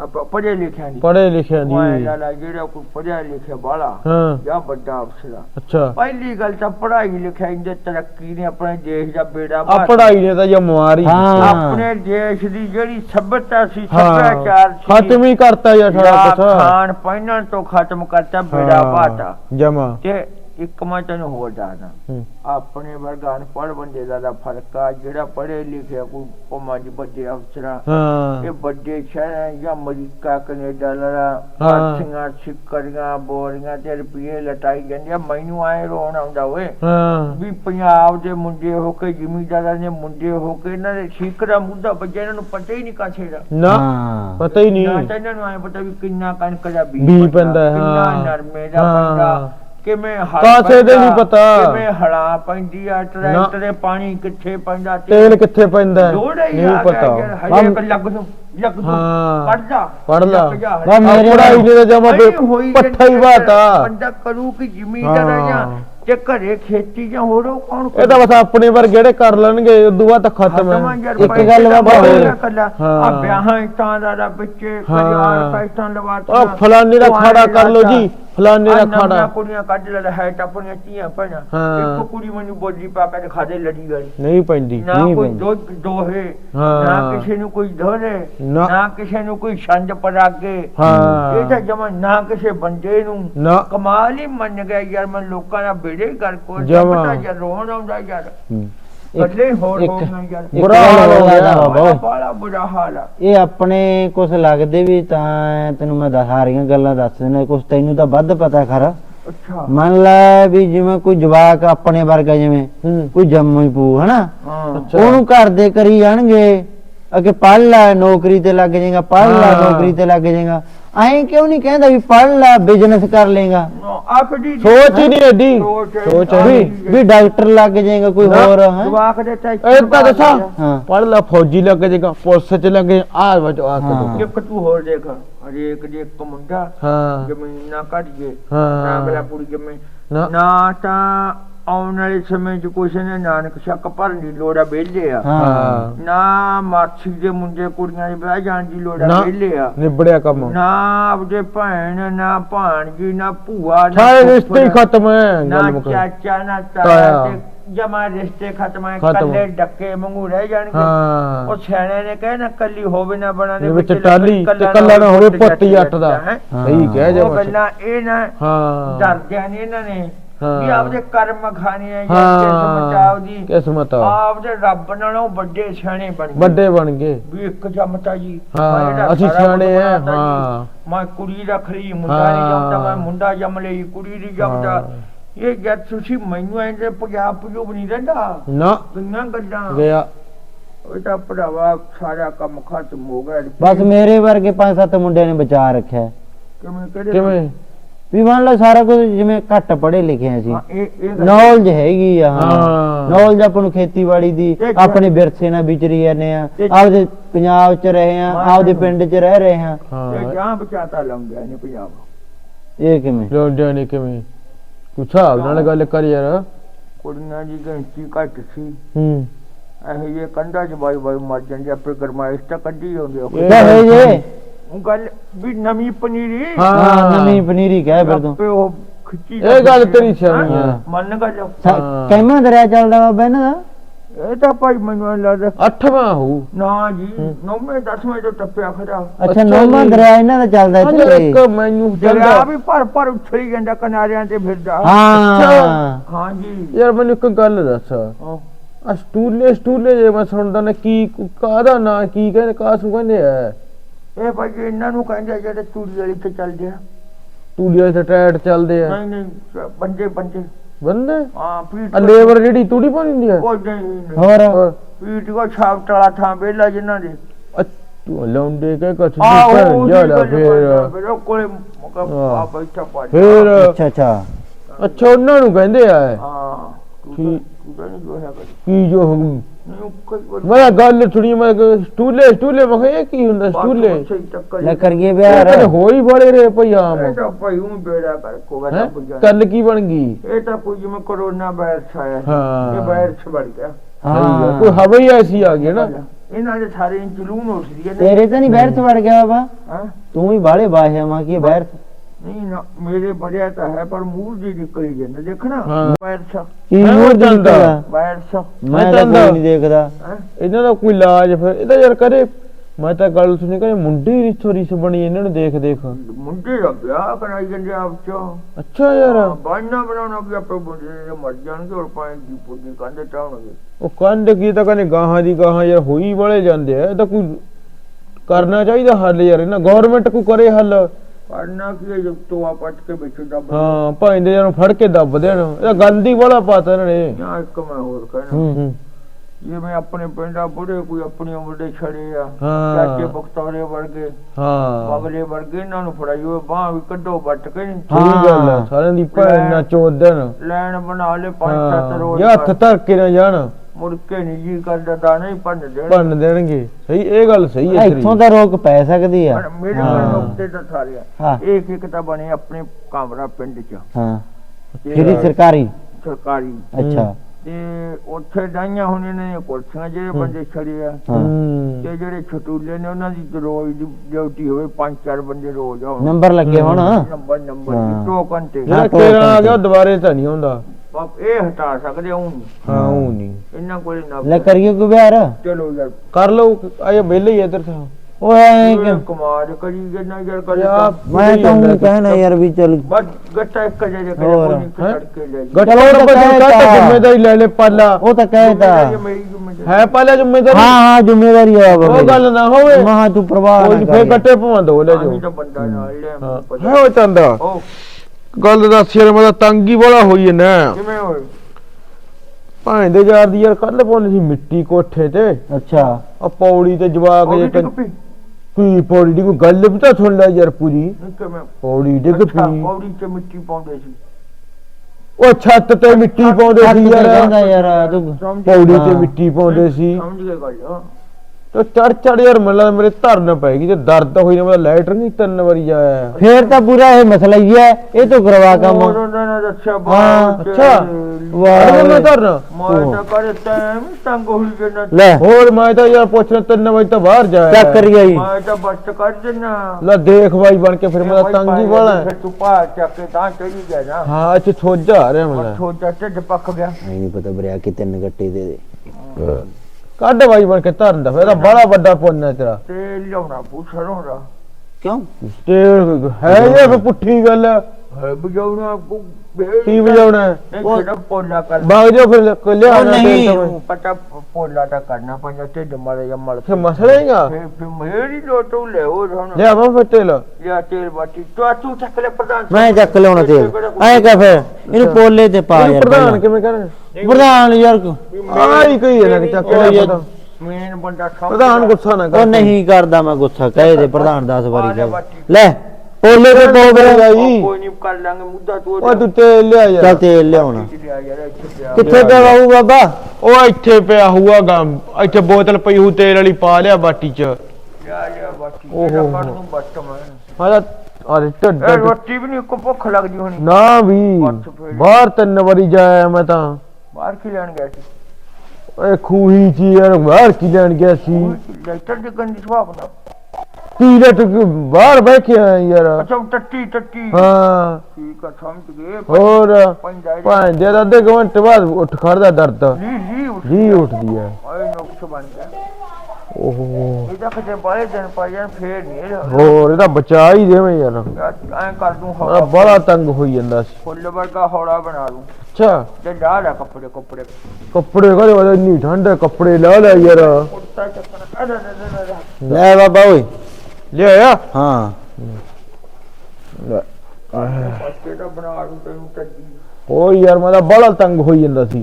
ਆਪਾਂ ਪੜ੍ਹੇ ਲਿਖਿਆ ਨਹੀਂ ਪੜ੍ਹੇ ਲਿਖਿਆ ਉਹ ਐਂ ਦੀ ਲਾ ਲਾ ਜਿਹੜਾ ਕੋਈ ਪੜ੍ਹਿਆ ਲਿਖਿਆ ਬਾਲਾ ਹਾਂ। ਜਾਂ ਵੱਡਾ ਅਫਸਰ ਆ। ਅੱਛਾ। ਪਹਿਲੀ ਗੱਲ ਤਾਂ ਪੜ੍ਹਾਈ ਲਿਖਾਈ ਦੇ ਤਰੱਕੀ ਨੇ ਆਪਣੇ ਦੇਸ਼ ਦਾ ਬੇੜਾ ਆ ਪਾਰ ਪੜਾਈ ਨੇ ਤਾਂ ਜਾਂ ਮਾਰੀ ਹਾਂ। ਆਪਣੇ ਦੇਸ਼ ਦੀ ਜਿਹੜੀ ਸਭਿਅਤਾ ਸੀ ਹਾਂ। ਸੱਭਿਆਚਾਰ ਸੀ। ਖਤਮ ਹੀ ਕਰਤਾ ਯਾਰ ਸਾਰਾ ਜਾਂ ਕੁਛ ਖਾਣ ਪਹਿਨਣ ਤੋਂ ਖਤਮ ਕਰਤਾ ਬੇੜਾ ਪਾਟਾ ਜਮਾ। ਤੇ ਇੱਕ ਮੈਂ ਤੈਨੂੰ ਹੋਰ ਦੱਸਦਾ ਹੂੰ। ਆਪਣੇ ਵਰਗਾ ਅਨਪੜ੍ਹ ਬੰਦੇ ਦਾ ਤਾਂ ਫ਼ਰਕ ਆ ਜਿਹੜਾ ਪੜ੍ਹੇ ਲਿਖਿਆ ਕੋਈ ਵੱਡੇ ਅਫਸਰਾਂ ਹਾਂ ਇਹ ਵੱਡੇ ਸ਼ਹਿਰਾਂ ਜਾਂ ਅਮਰੀਕਾ ਕੈਨੇਡਾ ਲੜਾ ਹਾਂ। ਸਿੱਕਰੀਆਂ ਬੋਰੀਆਂ ਤੇ ਰੁਪਏ ਲਟਾਈ ਜਾਂਦੇ ਆ ਮੈਨੂੰ ਆਏ ਰੋਣ ਆਉਂਦਾ ਓਏ ਹਾਂ ਵੀ ਪੰਜਾਬ ਦੇ ਮੁੰਡੇ ਹੋ ਕੇ ਜ਼ਿਮੀਂਦਾਰਾਂ ਦੇ ਮੁੰਡੇ ਹੋ ਕੇ ਇਹਨਾਂ ਦੇ ਸਿੱਖ ਦਾ ਮੁੱਦਾ ਬੱਜਾ ਇਹਨਾਂ ਨੂੰ ਪਤਾ ਹੀ ਨਹੀਂ ਕਾਛੇ ਦਾ ਨਾ ਹਾਂ ਪਤਾ ਹੀ ਨਾ ਨਹੀਂ ਤਾਂ ਇਹਨਾਂ ਨੂੰ ਆਏ ਪਤਾ ਵੀ ਕਿੰਨਾ ਕਣਕ ਦਾ ਬੀਜ ਬੀਜ ਪੈਂਦਾ ਹੈ, ਕਿੰਨਾ ਹਾਂ। ਨਰਮੇ ਦਾ ਹਾਂ। ਪੈਂਦਾ ਕਿਵੇਂ ਹਲ ਕਾਸੇ ਦੇ ਪੈਂਦਾ, ਨਹੀਂ ਪਤਾ। ਕਿਵੇਂ ਹਲਾ ਪੈਂਦੀ ਆ ਟਰੈਕਟਰ ਦੇ ਪਾਣੀ ਕਿੱਥੇ ਪੈਂਦਾ ਤੇਲ ਕਿੱਥੇ ਪੈਂਦਾ ਹੈ? ਲੋੜ ਹੀ ਨਹੀਂ ਪਤਾ ਹਜੇ ਇੱਕ ਲੱਗ ਨੂੰ ਲੱਗ ਨੂੰ ਹਾਂ। ਪੜ ਜਾ ਪੜ੍ਹ ਲਾ। ਲੱਗ ਜਾ, ਬਸ ਮੇਰੇ ਪੜਾਈ ਨੇ ਤਾਂ ਜਮਾ ਹੋਈ ਪੱਠਾ ਹੀ ਬਾਤਾ ਬੰਦਾ ਕਰੂ ਕਿ ਜ਼ਮੀਨਦਾਰ ਆ ਜਾਂ ਹਾਂ। ਜੇ ਘਰੇ ਖੇਤੀ ਜਾਂ ਹੋਰ ਉਹ ਕੌਣ ਇਹ ਤਾਂ ਬਸ ਆਪਣੇ ਵਰ ਜਿਹੜੇ ਕਰ ਲੈਣਗੇ ਉਦੋਂ ਬਾਅਦ ਤਾਂ ਖਤਮ ਹੈ ਇੱਕ ਗੱਲ ਤਾਂ ਬਹੁਤ ਹੋਰ। ਹਾਂ। ਆ ਵਿਆਹਾਂ ਇਤਾਂ ਦਾ ਦਾ ਬੱਚੇ ਹਾਂ। ਪੈਸਾਂ ਲਵਾਤੀਆਂ ਉਹ ਫਲਾਣੇ ਦਾ ਖਾੜਾ ਕਰ ਲੋ ਜੀ ਫਲਾਣੇ ਦਾ ਖਾੜਾ ਖਾੜਾ ਕੁੜੀਆਂ ਕੱਢ ਲੈ ਹੈ ਧੀਆਂ ਭੈਣਾਂ ਹਾਂ। ਇੱਕ ਕੁੜੀ ਮੈਨੂੰ ਬੋਲੀ ਪਾ ਕੇ ਦੇ ਲੜੀ ਗਈ ਨਹੀਂ ਪੈਂਦੀ ਨਾ ਨਹੀਂ ਕੋਈ। ਦੁੱਧ ਦੋਹੇ। ਨਾ ਕਿਸੇ ਨੂੰ ਕੋਈ ਧੋਰੇ ਨਾ। ਕਿਸੇ ਨੂੰ ਕੋਈ ਛੰਦ ਪਰਾਗੇ ਹਾਂ। ਇਹ ਤਾਂ ਜਮਾ ਨਾ ਕਿਸੇ ਬੰਦੇ ਨੂੰ ਨਾ ਕਮਾਲ ਹੀ ਮੰਨ ਗਿਆ ਯਾਰ ਮੈਂ ਲੋਕਾਂ ਦਾ ਬੇੜੇ ਕਰ ਕੋ ਜਮਾਂ। ਪਤਾ ਯਾਰ ਰੋਣ ਆਉਂਦਾ ਯਾਰ ਕੱਲੇ ਹੋਰ ਹੋ ਗਏ ਯਾਰ। ਬੁਰਾ ਗੱਲ ਹਾਲ ਹੋ ਗਿਆ। ਬਾਬਾ। ਬੜਾ ਬੁਰਾ ਹਾਲ ਆ। ਇਹ ਆਪਣੇ ਕੁਛ ਲੱਗਦੇ ਵੀ ਤਾਂ ਤੈਨੂੰ ਮੈਂ ਦੱਸ ਸਾਰੀਆਂ ਗੱਲਾਂ ਦੱਸ ਦਿੰਦਾ ਤੈਨੂੰ ਤਾਂ ਵੱਧ ਪਤਾ ਖਰਾ। ਅੱਛਾ। ਮੰਨ ਲੈ ਵੀ ਜਿਵੇਂ ਕੋਈ ਜਵਾਕ ਆਪਣੇ ਵਰਗਾ ਜਿਵੇਂ ਕੋਈ ਜੰਮੂ ਪੂ ਹਨਾ। ਉਹਨੂੰ ਘਰ ਦੇ ਕਰੀ ਜਾਣਗੇ। ਅਗੇ ਪੜ੍ਹ ਲੈ ਨੌਕਰੀ ਤੇ ਲੱਗ ਜਾਏਗਾ ਪੜ੍ਹ ਲੈ। ਨੌਕਰੀ ਤੇ ਲੱਗ ਜਾਏਗਾ। ਐਂ ਕਿਉਂ ਨਹੀਂ ਕਹਿੰਦਾ ਵੀ ਪੜ੍ਹ ਲੈ ਬਿਜ਼ਨਸ ਕਰ ਲੇਗਾ ਆਪਣੀ ਸੋਚ ਹੀ? ਨਹੀਂ ਐਡੀ ਸੋਚ ਹੈ। ਵੀ ਵੀ ਡਾਕਟਰ ਲੱਗ ਜਾਏਗਾ ਕੋਈ ਹੋਰ ਹੈ? ਜਵਾਕ ਦੇ ਤਾਂ ਇਹ ਤਾਂ ਦੱਸਾਂ। ਪੜ ਲਾ ਫੌਜੀ ਲੱਗ ਜਾਏਗਾ ਪੁਲਿਸ ਚ ਲੱਗ ਜਾਏ ਆ ਵਜੋ ਆ। ਕੇ ਇੱਕ ਤੂੰ ਹੋਰ ਦੇਖ ਹਰੇਕ ਦੇ ਇੱਕ ਮੁੰਡਾ ਹਾਂ। ਜ਼ਮੀਨ ਨਾ ਕੱਢ ਜੇ ਨਾ ਬਲਾ ਹਾਂ ਪੂਰੀ ਜ਼ਮੀਨ ਨਾ। ਨਾ ਤਾਂ ਆਉਣ ਵਾਲੇ ਸਮੇਂ 'ਚ ਕੁਛ ਨੇ ਨਾਨਕ ਸ਼ੱਕ ਭਰਨ ਦੀ ਲੋੜ ਆ ਵਿਹਲੇ ਆ। ਹਾਂ। ਨਾ ਮਾਛੀ ਦੇ ਮੁੰਡੇ ਕੁੜੀਆਂ ਦੇ ਵਿਆਹ ਜਾਣ ਦੀ ਲੋੜ ਆ ਨਾ। ਵਿਹਲੇ ਆ। ਨਿਬੜਿਆ ਕੰਮ। ਨਾ ਆਪਦੇ ਭੈਣ ਨਾ ਭਾਣਜੀ ਨਾ ਭੂਆ ਨਾ ਸਾਰੇ ਰਿਸ਼ਤੇ ਹੀ ਖਤਮ ਹੈ ਨਾ ਗੱਲ ਮੁੱਕ ਚਾਚਾ ਨਾ ਤਾਇਆ। ਤਾਇਆ। ਤੇ ਜਮਾ ਰਿਸ਼ਤੇ ਖਤਮ ਹੈ ਖਤਮ। ਕੱਲੇ ਡੱਕੇ ਵਾਂਗੂ ਰਹਿ ਜਾਣਗੇ। ਹਾਂ। ਉਹ ਸਿਆਣੇ ਨੇ ਕਹਿ ਨਾ ਕੱਲੀ ਹੋਵੇ ਨਾ ਬਣਾ ਦੇ ਵਿੱਚ ਟਾਲੀ ਤੇ ਕੱਲਾ ਨਾ ਹੋਵੇ ਪੁੱਤ ਜੱਟ ਦਾ। ਹੈਂ। ਸਹੀ ਕਹਿ ਉਹ ਜਾ ਗੱਲਾਂ ਇਹ ਨਾ ਹਾਂ। ਡਰਦਿਆਂ ਨੇ ਇਹਨਾਂ ਨੇ ਵੀ ਆਪਦੇ ਕਰਮ ਖਾਣੇ ਆ ਜਾਂ ਕਿਸਮਤ ਆਪਦੀ ਕਿਸਮਤ ਆ। ਆਪਦੇ ਰੱਬ ਨਾਲੋਂ ਵੱਡੇ ਸਿਆਣੇ ਬਣ ਗਏ ਵੱਡੇ ਬਣ ਗਏ ਵੀ ਇੱਕ ਜੰਮਤਾ ਜੀ ਇਹਦਾ ਅਸੀਂ ਸਿਆਣੇ ਆ। ਹਾਂ। ਮੈਂ ਕੁੜੀ ਰੱਖ ਲਈ ਮੁੰਡਾ ਨਹੀਂ ਜੰਮਦਾ ਮੈਂ। ਮੁੰਡਾ ਜੰਮ ਲਈ ਕੁੜੀ ਨਹੀਂ ਜੰਮਦਾ। ਇਹ ਜਦ ਤੁਸੀਂ ਮੈਨੂੰ ਐਂਦੇ ਪੰਜਾਬ ਪੁਜੂਬ ਨਹੀਂ ਰਹਿੰਦਾ ਨਾ ਕਿੰਨਾ ਗੱਲਾਂ ਗਿਆ ਉਹ ਤਾਂ ਭਰਾਵਾ ਸਾਰਾ ਕੰਮ ਖਤਮ ਹੋ ਗਿਆ ਬਸ ਮੇਰੇ ਵਰਗੇ ਪੰਜ ਸੱਤ ਮੁੰਡਿਆਂ ਨੇ ਬਚਾ ਰੱਖਿਆ। ਕਿਵੇਂ ਕਿਹੜੇ ਕਿਵੇਂ ਵੀ ਮੰਨ ਲਓ ਸਾਰਾ ਕੁਝ ਜਿਵੇਂ ਘੱਟ ਪੜ੍ਹੇ ਲਿਖੇ ਆ ਸੀ ਇਹ ਇਹ ਨੌਲੇਜ ਹੈਗੀ ਆ ਹਾਂ। ਨੌਲੇਜ ਆਪਾਂ ਨੂੰ ਖੇਤੀਬਾੜੀ ਦੀ ਇਹ- ਆਪਣੇ ਵਿਰਸੇ ਨਾਲ ਵਿਚਰੀ ਜਾਂਦੇ ਆ। ਇਹ- ਆਪਦੇ ਪੰਜਾਬ 'ਚ ਰਹੇ ਆ ਆਪਦੇ ਪਿੰਡ 'ਚ ਰਹਿ ਰਹੇ ਆ। ਇਹ ਹਾਂ ਜਾਂ ਬਚਾਤਾ ਲੰਘਿਆ ਨੇ ਪੰਜਾਬ। ਇਹ ਕਿਵੇਂ? ਲੋਡਿਆ ਨੇ ਕਿਵੇਂ? ਤੂੰ ਹਿਸਾਬ ਨਾਲ ਗੱਲ ਕਰ ਯਾਰ। ਕੁੜੀਆਂ ਦੀ ਗਿਣਤੀ ਘੱਟ ਸੀ। ਹੂੰ। ਇਹੋ ਜਿਹੇ ਕੰਧਾਂ 'ਚ ਬਾਈ ਬਾਈ ਮਰ ਜਾਂਦੇ ਆਪੇ ਗਰਮਾਇਸ਼ ਤਾਂ ਕੱਢੀ ਹੁੰਦੇ ਆ। ਇਹ- ਜੇ ਉਹ ਗੱਲ ਵੀ ਨਵੀਂ ਪਨੀਰੀ। ਹਾਂ। ਹਾਂ ਨਵੀਂ ਪਨੀਰੀ ਕਹਿ ਫਿਰ ਤੂੰ। ਆਪੇ ਉਹ ਖਿੱਚੀ ਇਹ ਗੱਲ ਤੇਰੀ ਸਿਆਣੀ ਹਾਂ, ਆ। ਮੰਨ ਗਾ ਜੋ ਹਾਂ। ਕਹਿਮਾ ਦਰਿਆ ਚੱਲਦਾ ਬਾਬਾ ਇਹਨਾਂ ਦਾ? ਇਹ ਤਾਂ ਭਾਈ ਮੈਨੂੰ ਐਂ ਲੱਗਦਾ ਅੱਠਵਾਂ ਹੋਊ। ਨਾ ਜੀ ਹੂੰ। ਨੌਵੇਂ ਦਸਵੇਂ ਤੋਂ ਟੱਪਿਆ ਖੜਾ ਅੱਛਾ ਅੱਛਾ ਨੌਵਾਂ ਜੀ। ਦਰਿਆ ਇਹਨਾਂ ਦਾ ਚੱਲਦਾ ਇੱਥੇ? ਇੱਕ ਮੈਨੂੰ ਦਰਿਆ ਜਾਂਦਾ। ਵੀ ਭਰ ਭਰ ਉਛਲੀ ਜਾਂਦਾ ਕਿਨਾਰਿਆਂ ਤੇ ਫਿਰਦਾ। ਹਾਂ। ਹਾਂ ਜੀ। ਯਾਰ ਮੈਨੂੰ ਇੱਕ ਗੱਲ ਦੱਸ। ਹਾਂ। ਆ ਸਟੂਲੇ ਸਟੂਲੇ ਜੇ ਮੈਂ ਸੁਣਦਾ ਨਾ ਕੀ ਕਾਹਦਾ ਨਾਂ ਕੀ ਕਹਿੰਦੇ ਕਾਸੂ ਕਹਿੰਦੇ ਆ? ਇਹ ਭਾਈ ਇਹਨਾਂ ਨੂੰ ਕਹਿੰਦੇ ਆ ਜਿਹੜੇ ਤੂੜੀ ਵਾਲੀ ਤੇ ਚੱਲਦੇ ਆ। ਤੂੜੀਆਂ ਤੇ ਟਾਇਰ ਚੱਲਦੇ ਆ। ਨਹੀਂ ਨਹੀਂ ਬੰਦੇ ਬੰਦੇ। ਬੰਦੇ? ਹਾਂ ਪੀਟ ਲੇਬਰ ਜਿਹੜੀ ਤੂੜੀ ਪਾਉਣੀ ਹੁੰਦੀ ਆ? ਉਹ ਨਹੀਂ ਹੋਰ? ਪੀਟ ਕੋ ਛਾਪ ਟਲਾ ਥਾਂ ਵੇਲਾ ਜਿਨ੍ਹਾਂ ਦੇ। ਲਾਉਂਦੇ ਕਿ ਕੁਛ ਆਹ ਨਹੀਂ ਉਹ ਜਾ ਲਾ ਫੇਰ। ਕੋਲੇ। ਆ ਬੈਠਾ ਪਾ ਫੇਰ। ਅੱਛਾ ਅੱਛਾ। ਅੱਛਾ ਉਹਨਾਂ ਨੂੰ ਕਹਿੰਦੇ ਆ। ਹਾਂ ਨਹੀਂ ਜੋ ਹੈ ਕੀ ਜੋ ਹੁਕਮ ਕਈ ਮੈਂ ਗੱਲ ਸੁਣੀ ਮੈਂ ਕਿ ਸਟੂਲੇ ਸਟੂਲੇ ਮੈਂ ਕਿਹਾ ਇਹ ਕੀ ਹੁੰਦਾ ਸਟੂਲੇ? ਲੈ ਕਰੀਏ ਵਿਆਹ ਤਾਂ ਹੋਈ ਬੜੇ ਰੇ ਭਈ ਆਮ। ਇਹ ਤਾਂ ਭਾਈ ਉਹ ਬੇੜਾ ਕਰ ਕੋਗਾ? ਤਾਂ ਪੁੱਜਾ ਕੱਲ ਕੀ ਬਣ ਗਈ? ਇਹ ਤਾਂ ਕੋਈ ਜਿਵੇਂ ਕਰੋਨਾ ਵਾਇਰਸ ਆਇਆ। ਇਹ ਵਾਇਰਸ ਬਣ ਗਿਆ। ਹਾਂ। ਕੋਈ ਹਵਾ ਹੀ ਐਸੀ ਆ ਗਈ ਨਾ? ਇਹਨਾਂ ਦੇ ਸਾਰੇ ਜਲੂਨ ਉੱਠਦੀ ਹੈ ਤੇਰੇ ਤਾਂ ਨਹੀਂ ਬਹਿਰ ਵੜ ਗਿਆ ਬਾਬਾ। ਹਾਂ? ਤੂੰ ਵੀ ਬਾਲੇ ਬਾਹਿਆ ਮਾ ਕੀ ਬਹਿਰ ਨਹੀਂ ਨਾ ਮੇਰੇ ਬੜਿਆ ਤਾਂ ਹੈ ਪਰ ਮੂੰਹ ਦੀ ਨਿਕਲੀ ਜਾਂਦਾ ਦੇਖਣਾ ਹਾਂ। ਵਾਇਰਸ ਕੀ ਮੈਂ ਮੂੰਹ ਉਹ ਦਿੰਦਾ ਜਾਂਦਾ। ਵਾਇਰਸ ਮੈਂ ਤਾਂ ਜਾਂਦਾ। ਕੋਈ ਨਹੀਂ ਦੇਖਦਾ? ਇਹਨਾਂ ਦਾ ਕੋਈ ਇਲਾਜ ਫਿਰ ਇਹਦਾ ਯਾਰ ਕਰੇ ਮੈਂ ਤਾਂ ਗੱਲ ਸੁਣੀ ਕਿ ਮੁੰਡੀ ਰਿਥੋ ਰਿਸ ਬਣੀ ਇਹਨਾਂ ਨੂੰ ਦੇਖ ਦੇਖ ਮੁੰਡੇ ਦਾ ਵਿਆਹ ਕਰਾਈ ਜਾਂਦੇ ਆਪ ਚ ਅੱਛਾ ਯਾਰ ਬਾਣਾ ਬਣਾਉਣਾ ਵੀ ਆਪੇ ਮੁੰਡੇ ਨੇ ਮਰ ਜਾਣਗੇ ਔਰ ਪਾਣੀ ਦੀ ਪੁੱਡੀ ਕੰਧ ਚਾਉਣਗੇ ਉਹ ਕੰਧ ਕੀ ਤਾਂ ਕਹਿੰਦੇ ਗਾਹਾਂ ਦੀ ਗਾਹਾਂ ਯਾਰ ਹੋਈ ਵਾਲੇ ਜਾਂਦੇ ਆ ਇਹ ਤਾਂ ਕੋਈ ਕਰਨਾ ਚਾਹੀਦਾ ਹੱਲ ਯਾਰ ਇਹਨਾਂ ਗਵਰਨਮੈਂਟ ਕੋਈ ਕਰੇ ਹੱਲ ਕਰਨਾ ਕੀ ਹੈ ਜਦ ਤੋਆ ਪੱਟ ਕੇ ਵਿੱਚ ਦੱਬ ਹਾਂ ਭਾਂਦੇ ਜਨ ਫੜ ਕੇ ਦੱਬ ਦੇਣ। ਇਹ ਤਾਂ ਗੱਲ ਦੀ ਵਾਲਾ ਪਾਤਾ ਇਹਨਾਂ ਨੇ। ਜਾਂ ਇੱਕ ਮੈਂ ਹੋਰ ਕਹਿਣਾ। ਹੂੰ ਹੂੰ। ਜਿਵੇਂ ਆਪਣੇ ਪਿੰਡਾਂ ਬੁੜੇ ਕੋਈ ਆਪਣੀ ਉਮਰ ਦੇ ਛੜੇ ਆ ਹਾਂ। ਚਾਚੇ ਬਖਤੌਰੇ ਵਰਗੇ ਹਾਂ। ਬਗਲੇ ਵਰਗੇ ਇਹਨਾਂ ਨੂੰ ਫੜਾਈ ਹੋਏ ਬਾਹ ਵੀ ਕੱਢੋ ਵੱਟ ਕੇ ਨੀ। ਸਹੀ ਗੱਲ ਹੈ। ਸਾਰਿਆਂ ਦੀ ਭੈਣ ਨਾ ਚੋਦਨ। ਲੈਣ ਬਣਾ ਲੈ ਪੰਜ ਸੱਤ ਰੋਜ਼ ਜਾਂ ਹੱਥ ਧਰ ਕੇ ਨਾ ਜਾਣ। ਮੁੜ ਕੇ ਨਹੀਂ ਜੀ ਕਰਦਾ ਦਾਣਾ ਹੀ ਭੰਨ ਦੇਣ ਭੰਨ ਦੇਣਗੇ। ਸਹੀ ਇਹ ਗੱਲ ਸਹੀ ਹੈ ਇੱਥੋਂ ਤਾਂ ਰੋਕ ਪੈ ਸਕਦੀ ਆ। ਮੇਰੇ। ਕੋਲ ਨੁਕਤੇ ਤਾਂ ਸਾਰੇ ਆ। ਹਾਂ। ਇੱਕ ਇੱਕ ਤਾਂ ਬਣੇ ਆਪਣੇ ਕਮਰਾ ਪਿੰਡ ਚ। ਹਾਂ। ਤੇ ਜਿਹੜੀ ਸਰਕਾਰੀ। ਸਰਕਾਰੀ। ਅੱਛਾ। ਤੇ ਉੱਥੇ ਡਾਈਆਂ ਹੁਣ ਇਹਨਾਂ ਨੇ ਕੁਰਸੀਆਂ ਜਿਹੜੇ ਬੰਦੇ ਛੜੇ ਆ। ਤੇ ਜਿਹੜੇ ਛਟੂਲੇ ਨੇ ਉਹਨਾਂ ਦੀ ਤਾਂ ਰੋਜ਼ ਦੀ ਡਿਊਟੀ ਹੋਵੇ ਪੰਜ ਚਾਰ ਬੰਦੇ ਰੋਜ਼ ਆਉਣ। ਨੰਬਰ ਲੱਗੇ ਹੁਣ। ਨੰਬਰ ਨੰਬਰ ਹਾਂ। ਦੀ ਦੋ ਘੰਟੇ ਜਿਹੜਾ ਹਾਂ, ਤੋਂ। ਕੇਰਾਂ ਆ। ਗਿਆ ਦੁਬਾਰੇ ਤਾਂ ਨਹੀਂ ਆਉਂਦਾ। ਬਾਪ ਇਹ ਹਟਾ ਸਕਦੇ ਹਾਂ ਹੁਣ ਹਾਂ ਉਹ ਨਹੀਂ ਇਹਨਾਂ ਕੋਲ ਨਾ ਲੈ ਕਰੀਏ ਕੋਈ ਵਿਆਹ ਚਲੋ ਯਾਰ। ਕਰ ਲਓ ਆਏ ਵਿਹਲੇ ਹੀ ਆ ਇੱਧਰ ਤਾਂ। ਓਏ ਐਂ ਇਹ ਕਿਉਂ? ਕਮਾਲ ਕਰੀ ਜਨਾ ਯਾਰ ਕਰੀ ਯਾਰ, ਮੈਂ ਤਾਂ ਊਂ ਕਹਿਣਾ ਯਾਰ ਵੀ ਚੱਲ। ਬਸ ਗੱਟਾ ਇੱਕ ਜੇ ਜੇ ਹੋਰ। ਕੋਈ ਨਹੀਂ ਕੇ ਲੈ ਜੀ। ਗੱਟਾ ਚਲੋ ਉਹ ਤਾਂ ਬੱਜੇ ਕਹਿ ਕਾ ਤਾ। ਜ਼ਿੰਮੇਦਾਰੀ ਲੈ ਲੈ ਪਾਲਾ। ਉਹ ਤਾਂ ਕਹਿਤਾ। ਜ਼ਿੰਮੇਵਾਰੀ ਮੇਰੀ ਜ਼ਿੰਮੇਵਾਰੀ ਹੈ ਪਾਲਾ ਜ਼ਿੰਮੇਦਾਰੀ? ਹਾਂ ਹਾਂ ਜ਼ਿੰਮੇਵਾਰੀ ਆ ਉਹ ਬਾਬਾ ਗੱਲ ਨਾ ਹੋਵੇ। ਮਹਾ ਤੂੰ ਪ੍ਰਵਾਹ ਕੋਈ ਨਾ ਫੇਰ ਕਰ। ਗੱਟੇ ਪਵਾਂ ਦੋ ਲੈ ਆਹੀ ਜੋ ਤਾਂ ਬੰਦਾ ਨਾਲ ਲਿਆ ਹਾਂ। ਮੈਨੂੰ ਪਤਾ। ਹੈ ਉਹ ਚੰਦਾ? ਉਹ ਗੱਲ ਦੱਸ ਯਾਰ ਮੈਂ ਤਾਂ ਤੰਗੀ ਵਾਲਾ ਹੋਈ ਨਾ ਕਿਵੇਂ ਹੋਏ? ਭਾਂ ਦੇ ਯਾਰ ਦੀ ਯਾਰ ਕੱਲ ਪਾਉਣੀ ਸੀ ਮਿੱਟੀ ਕੋਠੇ ਤੇ। ਅੱਛਾ। ਆ ਪੌੜੀ ਤੇ ਜਵਾਕ ਜੇ ਕੀ ਪੌੜੀ ਦੀ ਕੋਈ ਗੱਲ ਵੀ ਤਾਂ ਸੁਣ ਲੈ ਯਾਰ ਪੂਰੀ। ਕਿਵੇਂ? ਪੌੜੀ ਡਿੱਗ ਪਈ। ਪੌੜੀ ਤੇ ਮਿੱਟੀ ਪਾਉਂਦੇ ਸੀ। ਉਹ ਛੱਤ ਤੇ ਮਿੱਟੀ ਪਾਉਂਦੇ ਸੀ ਯਾਰ। ਪੌੜੀ। ਤੇ ਮਿੱਟੀ ਪਾਉਂਦੇ ਸੀ। ਸਮਝ ਗਏ ਗੱਲ ਹਾਂ। ਤੇ ਚੜ ਚੜ ਯਾਰ ਮੈਨੂੰ ਲੱਗਦਾ ਮੇਰੇ ਧਰਨ ਪੈ ਗਈ ਤੇ ਦਰਦ ਹੋਈ ਨਾ ਮੈਂ ਲੈਟਰ ਨਹੀਂ ਤਿੰਨ ਵਾਰੀ ਜਾਇਆ ਫੇਰ ਤਾਂ ਪੂਰਾ ਇਹ ਮਸਲਾ ਹੀ ਹੈ ਇਹ ਤੋਂ ਕਰਵਾ ਕੰਮ। ਹਾਂ, ਬਾਹਰ ਅੱਛਾ। ਵਾਹ ਮੈਂ। ਧਰਨ। ਮੈਂ ਤਾਂ ਕਰ ਟਾਈਮ ਤੰਗ ਹੋਈ ਜਨਾ ਲੈ। ਹੋਰ ਮੈਂ ਤਾਂ ਯਾਰ ਪੁੱਛਣਾ ਤਿੰਨ ਵਜੇ ਤਾਂ ਬਾਹਰ ਜਾਇਆ ਚੱਕ ਕਰੀ। ਆਈ। ਮੈਂ ਤਾਂ ਬੱਟ ਕਰ ਦੇਣਾ ਲੈ ਦੇਖ ਬਾਈ ਬਣ ਕੇ ਫਿਰ ਮੇਰਾ ਤੰਗੀ ਵਾਲਾ ਫਿਰ ਤੂੰ ਪਾ ਚੱਕ ਕੇ ਤਾਂ ਚੜੀ ਗਿਆ ਨਾ। ਹਾਂ ਅੱਛਾ ਆ ਰਿਹਾ ਮੈਨੂੰ ਛੋਟਾ ਢਿੱਡ ਪੱਕ ਗਿਆ। ਨਹੀਂ ਨਹੀਂ ਪਤਾ ਬਰਿਆ ਕਿ ਤਿੰਨ ਗੱਟੇ ਦੇ ਦੇ। ਕੱਢ ਬਾਈ ਬਣ ਕੇ ਧਰਨ ਦਾ ਫਿਰ ਤਾਂ ਬੜਾ ਵੱਡਾ ਪੁੰਨ ਹੈ ਤੇਰਾ। ਤੇ ਲਿਆਉਣਾ ਪੁੱਛਣੋਂ ਕਿਉਂ? ਤੇ ਹੈ ਇਹ ਫਿਰ ਪੁੱਠੀ ਗੱਲ ਹੈ। ਹੈ ਬਜਾਉਣਾ ਕੀ ਵਜਾਉਣਾ ਹੈ? ਪੋਲਾ ਕਰ ਬਾਗ ਜੋ ਫਿਰ ਕੋ ਲਿਆ ਉਹ ਨਹੀਂ। ਪਤਾ ਪੋਲਾ ਤਾਂ ਕਰਨਾ ਪੈਂਦਾ ਢਿੱਡ ਮਾਰੇ ਜਾਂ ਮਲ ਫਿਰ ਮਸਲਾ ਹੀਗਾ। ਫਿਰ ਫਿਰ ਮੇਰੀ ਲੋਟੋ ਲੈ ਉਹ ਹੁਣ ਲਿਆ ਮੈਂ ਫਿਰ ਤੇਲ? ਲਿਆ ਤੇਲ ਬਾਟੀ ਤੂੰ ਤੂੰ ਚੱਕ ਲੈ ਪ੍ਰਧਾਨ ਮੈਂ ਚੱਕ ਲਿਆਉਣਾ ਤੇਲ। ਐਂ ਕਹ ਫੇਰ ਇਹਨੂੰ ਪੋਲੇ ਤੇ ਪਾ ਯਾਰ ਪ੍ਰਧਾਨ ਪਹਿਲਾਂ। ਕਿਵੇਂ ਕਰਾਂ? ਪ੍ਰਧਾਨ ਯਾਰ ਕੋ- ਆਈ ਹੈ ਨਾ ਕਿ ਚੱਕ ਉਹ ਲਿਆ ਯਾਰ- ਪ੍ਰਧਾਨ। ਮੇਨ ਬੰਦਾ ਖਾਂ ਪ੍ਰਧਾਨ ਗੁੱਸਾ ਨਾ ਕਰ। ਉਹ ਨਹੀਂ ਕਰਦਾ ਮੈਂ ਗੁੱਸਾ ਕਹੇ ਦੇ ਪ੍ਰਧਾਨ 10 ਵਾਰੀ ਲੈ ਕਹੇ। ਲੈ। ਪੋਲੇ ਤੇ ਪੋ ਫਿਰ ਗਈ ਕੋਈ ਨਹੀਂ ਕਰ ਲਾਂਗੇ ਮੁੱਦਾ ਤੂੰ ਉਹ ਤੂੰ ਤੇਲ ਲਿਆ ਚੱਲ ਯਾਰ ਤੇਲ ਲਿਆਉਣਾ ਕਿੱਥੇ ਪਿਆ ਬਾਬੂ ਬਾਬਾ? ਉਹ ਇੱਥੇ ਪਿਆ ਹੁਆ ਗਮ। ਇੱਥੇ ਬੋਤਲ ਪਈ ਹੂ ਤੇਲ ਵਾਲੀ ਪਾ ਲਿਆ ਬਾਟੀ ਚ। ਲਿਆ ਲਿਆ ਬਾਟੀ। ਓਹੋ। ਇਹਦਾ ਹੋ। ਕਰ ਦੂੰ ਬੱਟ ਮੈਂ। ਮਾਦਾ ਅਰੇ ਢੱਡ ਇਹ ਰੋਟੀ ਵੀ ਨਹੀਂ ਕੋ ਭੁੱਖ ਲੱਗਦੀ ਹੋਣੀ। ਨਾ ਵੀ। ਬਾਹਰ ਤਿੰਨ ਵਾਰੀ ਜਾਇਆ ਮੈਂ ਤਾਂ। ਬਾਹਰ ਕੀ ਲੈਣ ਗਿਆ ਸੀ? ਓਏ ਖੂਹੀ ਚ ਯਾਰ ਬਾਹਰ ਕੀ ਲੈਣ ਗਿਆ ਸੀ? ਲੈਟਰ ਦੇ ਗੰਦੀ ਸੁਭਾਅ ਦਾ ਪੀਲੇ ਤੇ ਬਾਹਰ ਬਹਿ ਕੇ ਆਇਆ ਯਾਰ? ਅੱਛਾ ਉਹ ਟੱਟੀ ਟੱਟੀ। ਹਾਂ। ਠੀਕ ਆ ਸਮਝ ਗਏ। ਹੋਰ ਪੰਜਾ ਭਾਂ ਦੇ ਅੱਧੇ ਘੰਟੇ ਬਾਅਦ ਉੱਠ ਖੜਦਾ ਦਰਦ। ਜੀ ਉੱਠਦੀ ਹੈ ਓਏ ਨੁਕਸ ਬਣ ਗਿਆ। ਓਹੋ। ਇਹਦਾ ਕਿਤੇ ਬਾਹਲੇ ਦਿਨ ਪਾ ਜਾਣ ਫੇਰ ਨਹੀਂ ਇਹ ਹੋਰ ਇਹਦਾ ਬਚਾ ਹੀ ਦੇਵੇਂ ਯਾਰ। ਐ ਕਰ ਦੂੰ ਹੌਲਾ। ਬੜਾ ਤੰਗ ਹੋਈ ਜਾਂਦਾ ਸੀ। ਫੁੱਲ ਵਰਗਾ ਹੌਲਾ ਬਣਾ ਦੂੰ। ਅੱਛਾ। ਤੇ ਲਾ ਲੈ ਕੱਪੜੇ ਕੱਪੜੇ। ਕੱਪੜੇ ਕਰੇ ਵਾਲੇ ਇੰਨੀ ਠੰਡ ਕੱਪੜੇ ਲਾ ਲੈ ਯਾਰ। ਲੈ ਬਾਬਾ ਓਏ। ਲਿਆ ਹਾਂ। ਪਾਸੇ ਦਾ ਬਣਾ ਦੂੰ ਤੈਨੂੰ ਟੱਡੀ ਓ ਯਾਰ ਮੈਂ ਤਾਂ ਬੜਾ ਤੰਗ ਹੋਈ ਜਾਂਦਾ ਸੀ।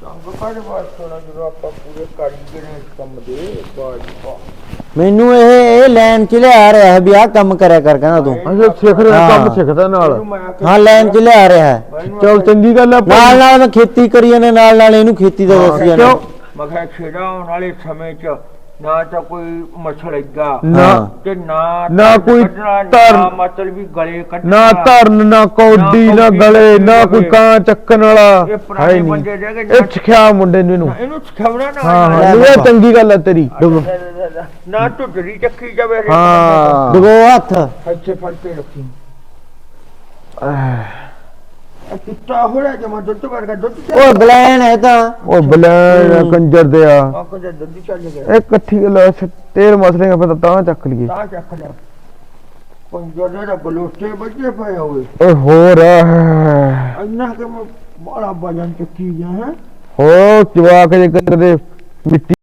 ਸੰਗ ਕਾਹਦੇ ਵਾਸਤੇ ਹੋਣਾ ਜਦੋਂ ਆਪਾਂ ਪੂਰੇ ਕਾਰੀਗਰ ਨੇ ਇਸ ਕੰਮ ਦੇ ਬਾਜ ਮੈਨੂੰ ਇਹ ਇਹ ਲਾਈਨ ਚ ਲਿਆ ਰਿਹਾ ਹੈ ਵੀ ਆਹ ਕੰਮ ਕਰਿਆ ਕਰ ਕਹਿੰਦਾ ਤੂੰ। ਅੱਛਾ ਸਿੱਖ ਰਿਹਾ ਹਾਂ। ਕੰਮ ਸਿੱਖਦਾ ਨਾਲ। ਮੈਂ ਹਾਂ ਲਾਈਨ ਚ ਲਿਆ ਰਿਹਾ ਹੈ। ਚਲ ਚੰਗੀ ਗੱਲ ਆ। ਨਾਲ ਨਾਲ ਮੈਂ ਖੇਤੀ ਕਰੀ ਜਾਂਦੇ ਨਾਲ ਨਾਲ ਇਹਨੂੰ ਖੇਤੀ ਦਾ ਦੱਸੀ ਜਾਂਦੇ ਕਿਉਂ? ਮੈਂ ਕਿਹਾ ਛੇੜਾ ਆਉਣ ਵਾਲੇ ਸਮੇਂ 'ਚ ਨਾ ਤਾਂ ਕੋਈ ਮਛੜੇਗਾ ਨਾ। ਤੇ ਨਾ ਨਾ ਕੋਈ ਨਾ ਮਤਲਬ ਵੀ ਗਲੇ ਕੱਢਣਾ। ਨਾ ਧਰਨ ਨਾ ਕੌਡੀ ਨਾ ਗਲੇ ਨਾ ਕੋਈ ਕਾਂ ਚੱਕਣ ਵਾਲਾ। ਹੈ ਨਹੀਂ। ਇਹ ਸਿੱਖਿਆ ਮੁੰਡੇ ਨੂੰ ਇਹਨੂੰ। ਇਹਨੂੰ ਸਿਖਾਉਣਾ ਨਾ। ਹਾਂ ਇਹ। ਚੰਗੀ ਗੱਲ ਹੈ ਤੇਰੀ। ਨਾ ਢੁੱਡਰੀ ਚੱਕੀ ਜਾਵੇ ਹਾਂ। ਡਗੋ ਹੱਥ। ਇੱਥੇ ਫੜ ਕੇ ਰੱਖੀ। ਇਹ ਚਿੱਟਾ ਹੋ ਰਿਹਾ ਜਮਾ ਦੁੱਧ ਵਰਗਾ ਦੁੱਧ ਉਹ ਗਲੈਨ ਹੈ ਤਾਂ। ਉਹ ਬਲੈਣ ਕੰਜਰ ਦੇ ਆ। ਆਕੋ ਜੇ ਦੁੱਧ ਚੱਲ ਗਿਆ। ਇਹ ਇਕੱਠੀ ਗਲਾਸ ਤੇਲ ਮਸਲੇ ਫਿਰ ਤਾਂ ਚੱਕ ਲਈਏ। ਤਾਂ ਚੱਕ ਲਿਆ। ਪੰਜੋਲੇ ਦਾ ਬਲੋਚੇ ਬੱਜੇ ਪਏ ਹੋਏ ਓਏ। ਹੋਰ ਇੰਨਾ ਕਿ ਮੈਂ ਬੜਾ ਵਜਨ ਚੁੱਕੀ ਗਿਆ ਹੈ। ਹੋ ਜਵਾਕ ਦੇ ਕੰਦਰ ਦੇ ਮਿੱਟੀ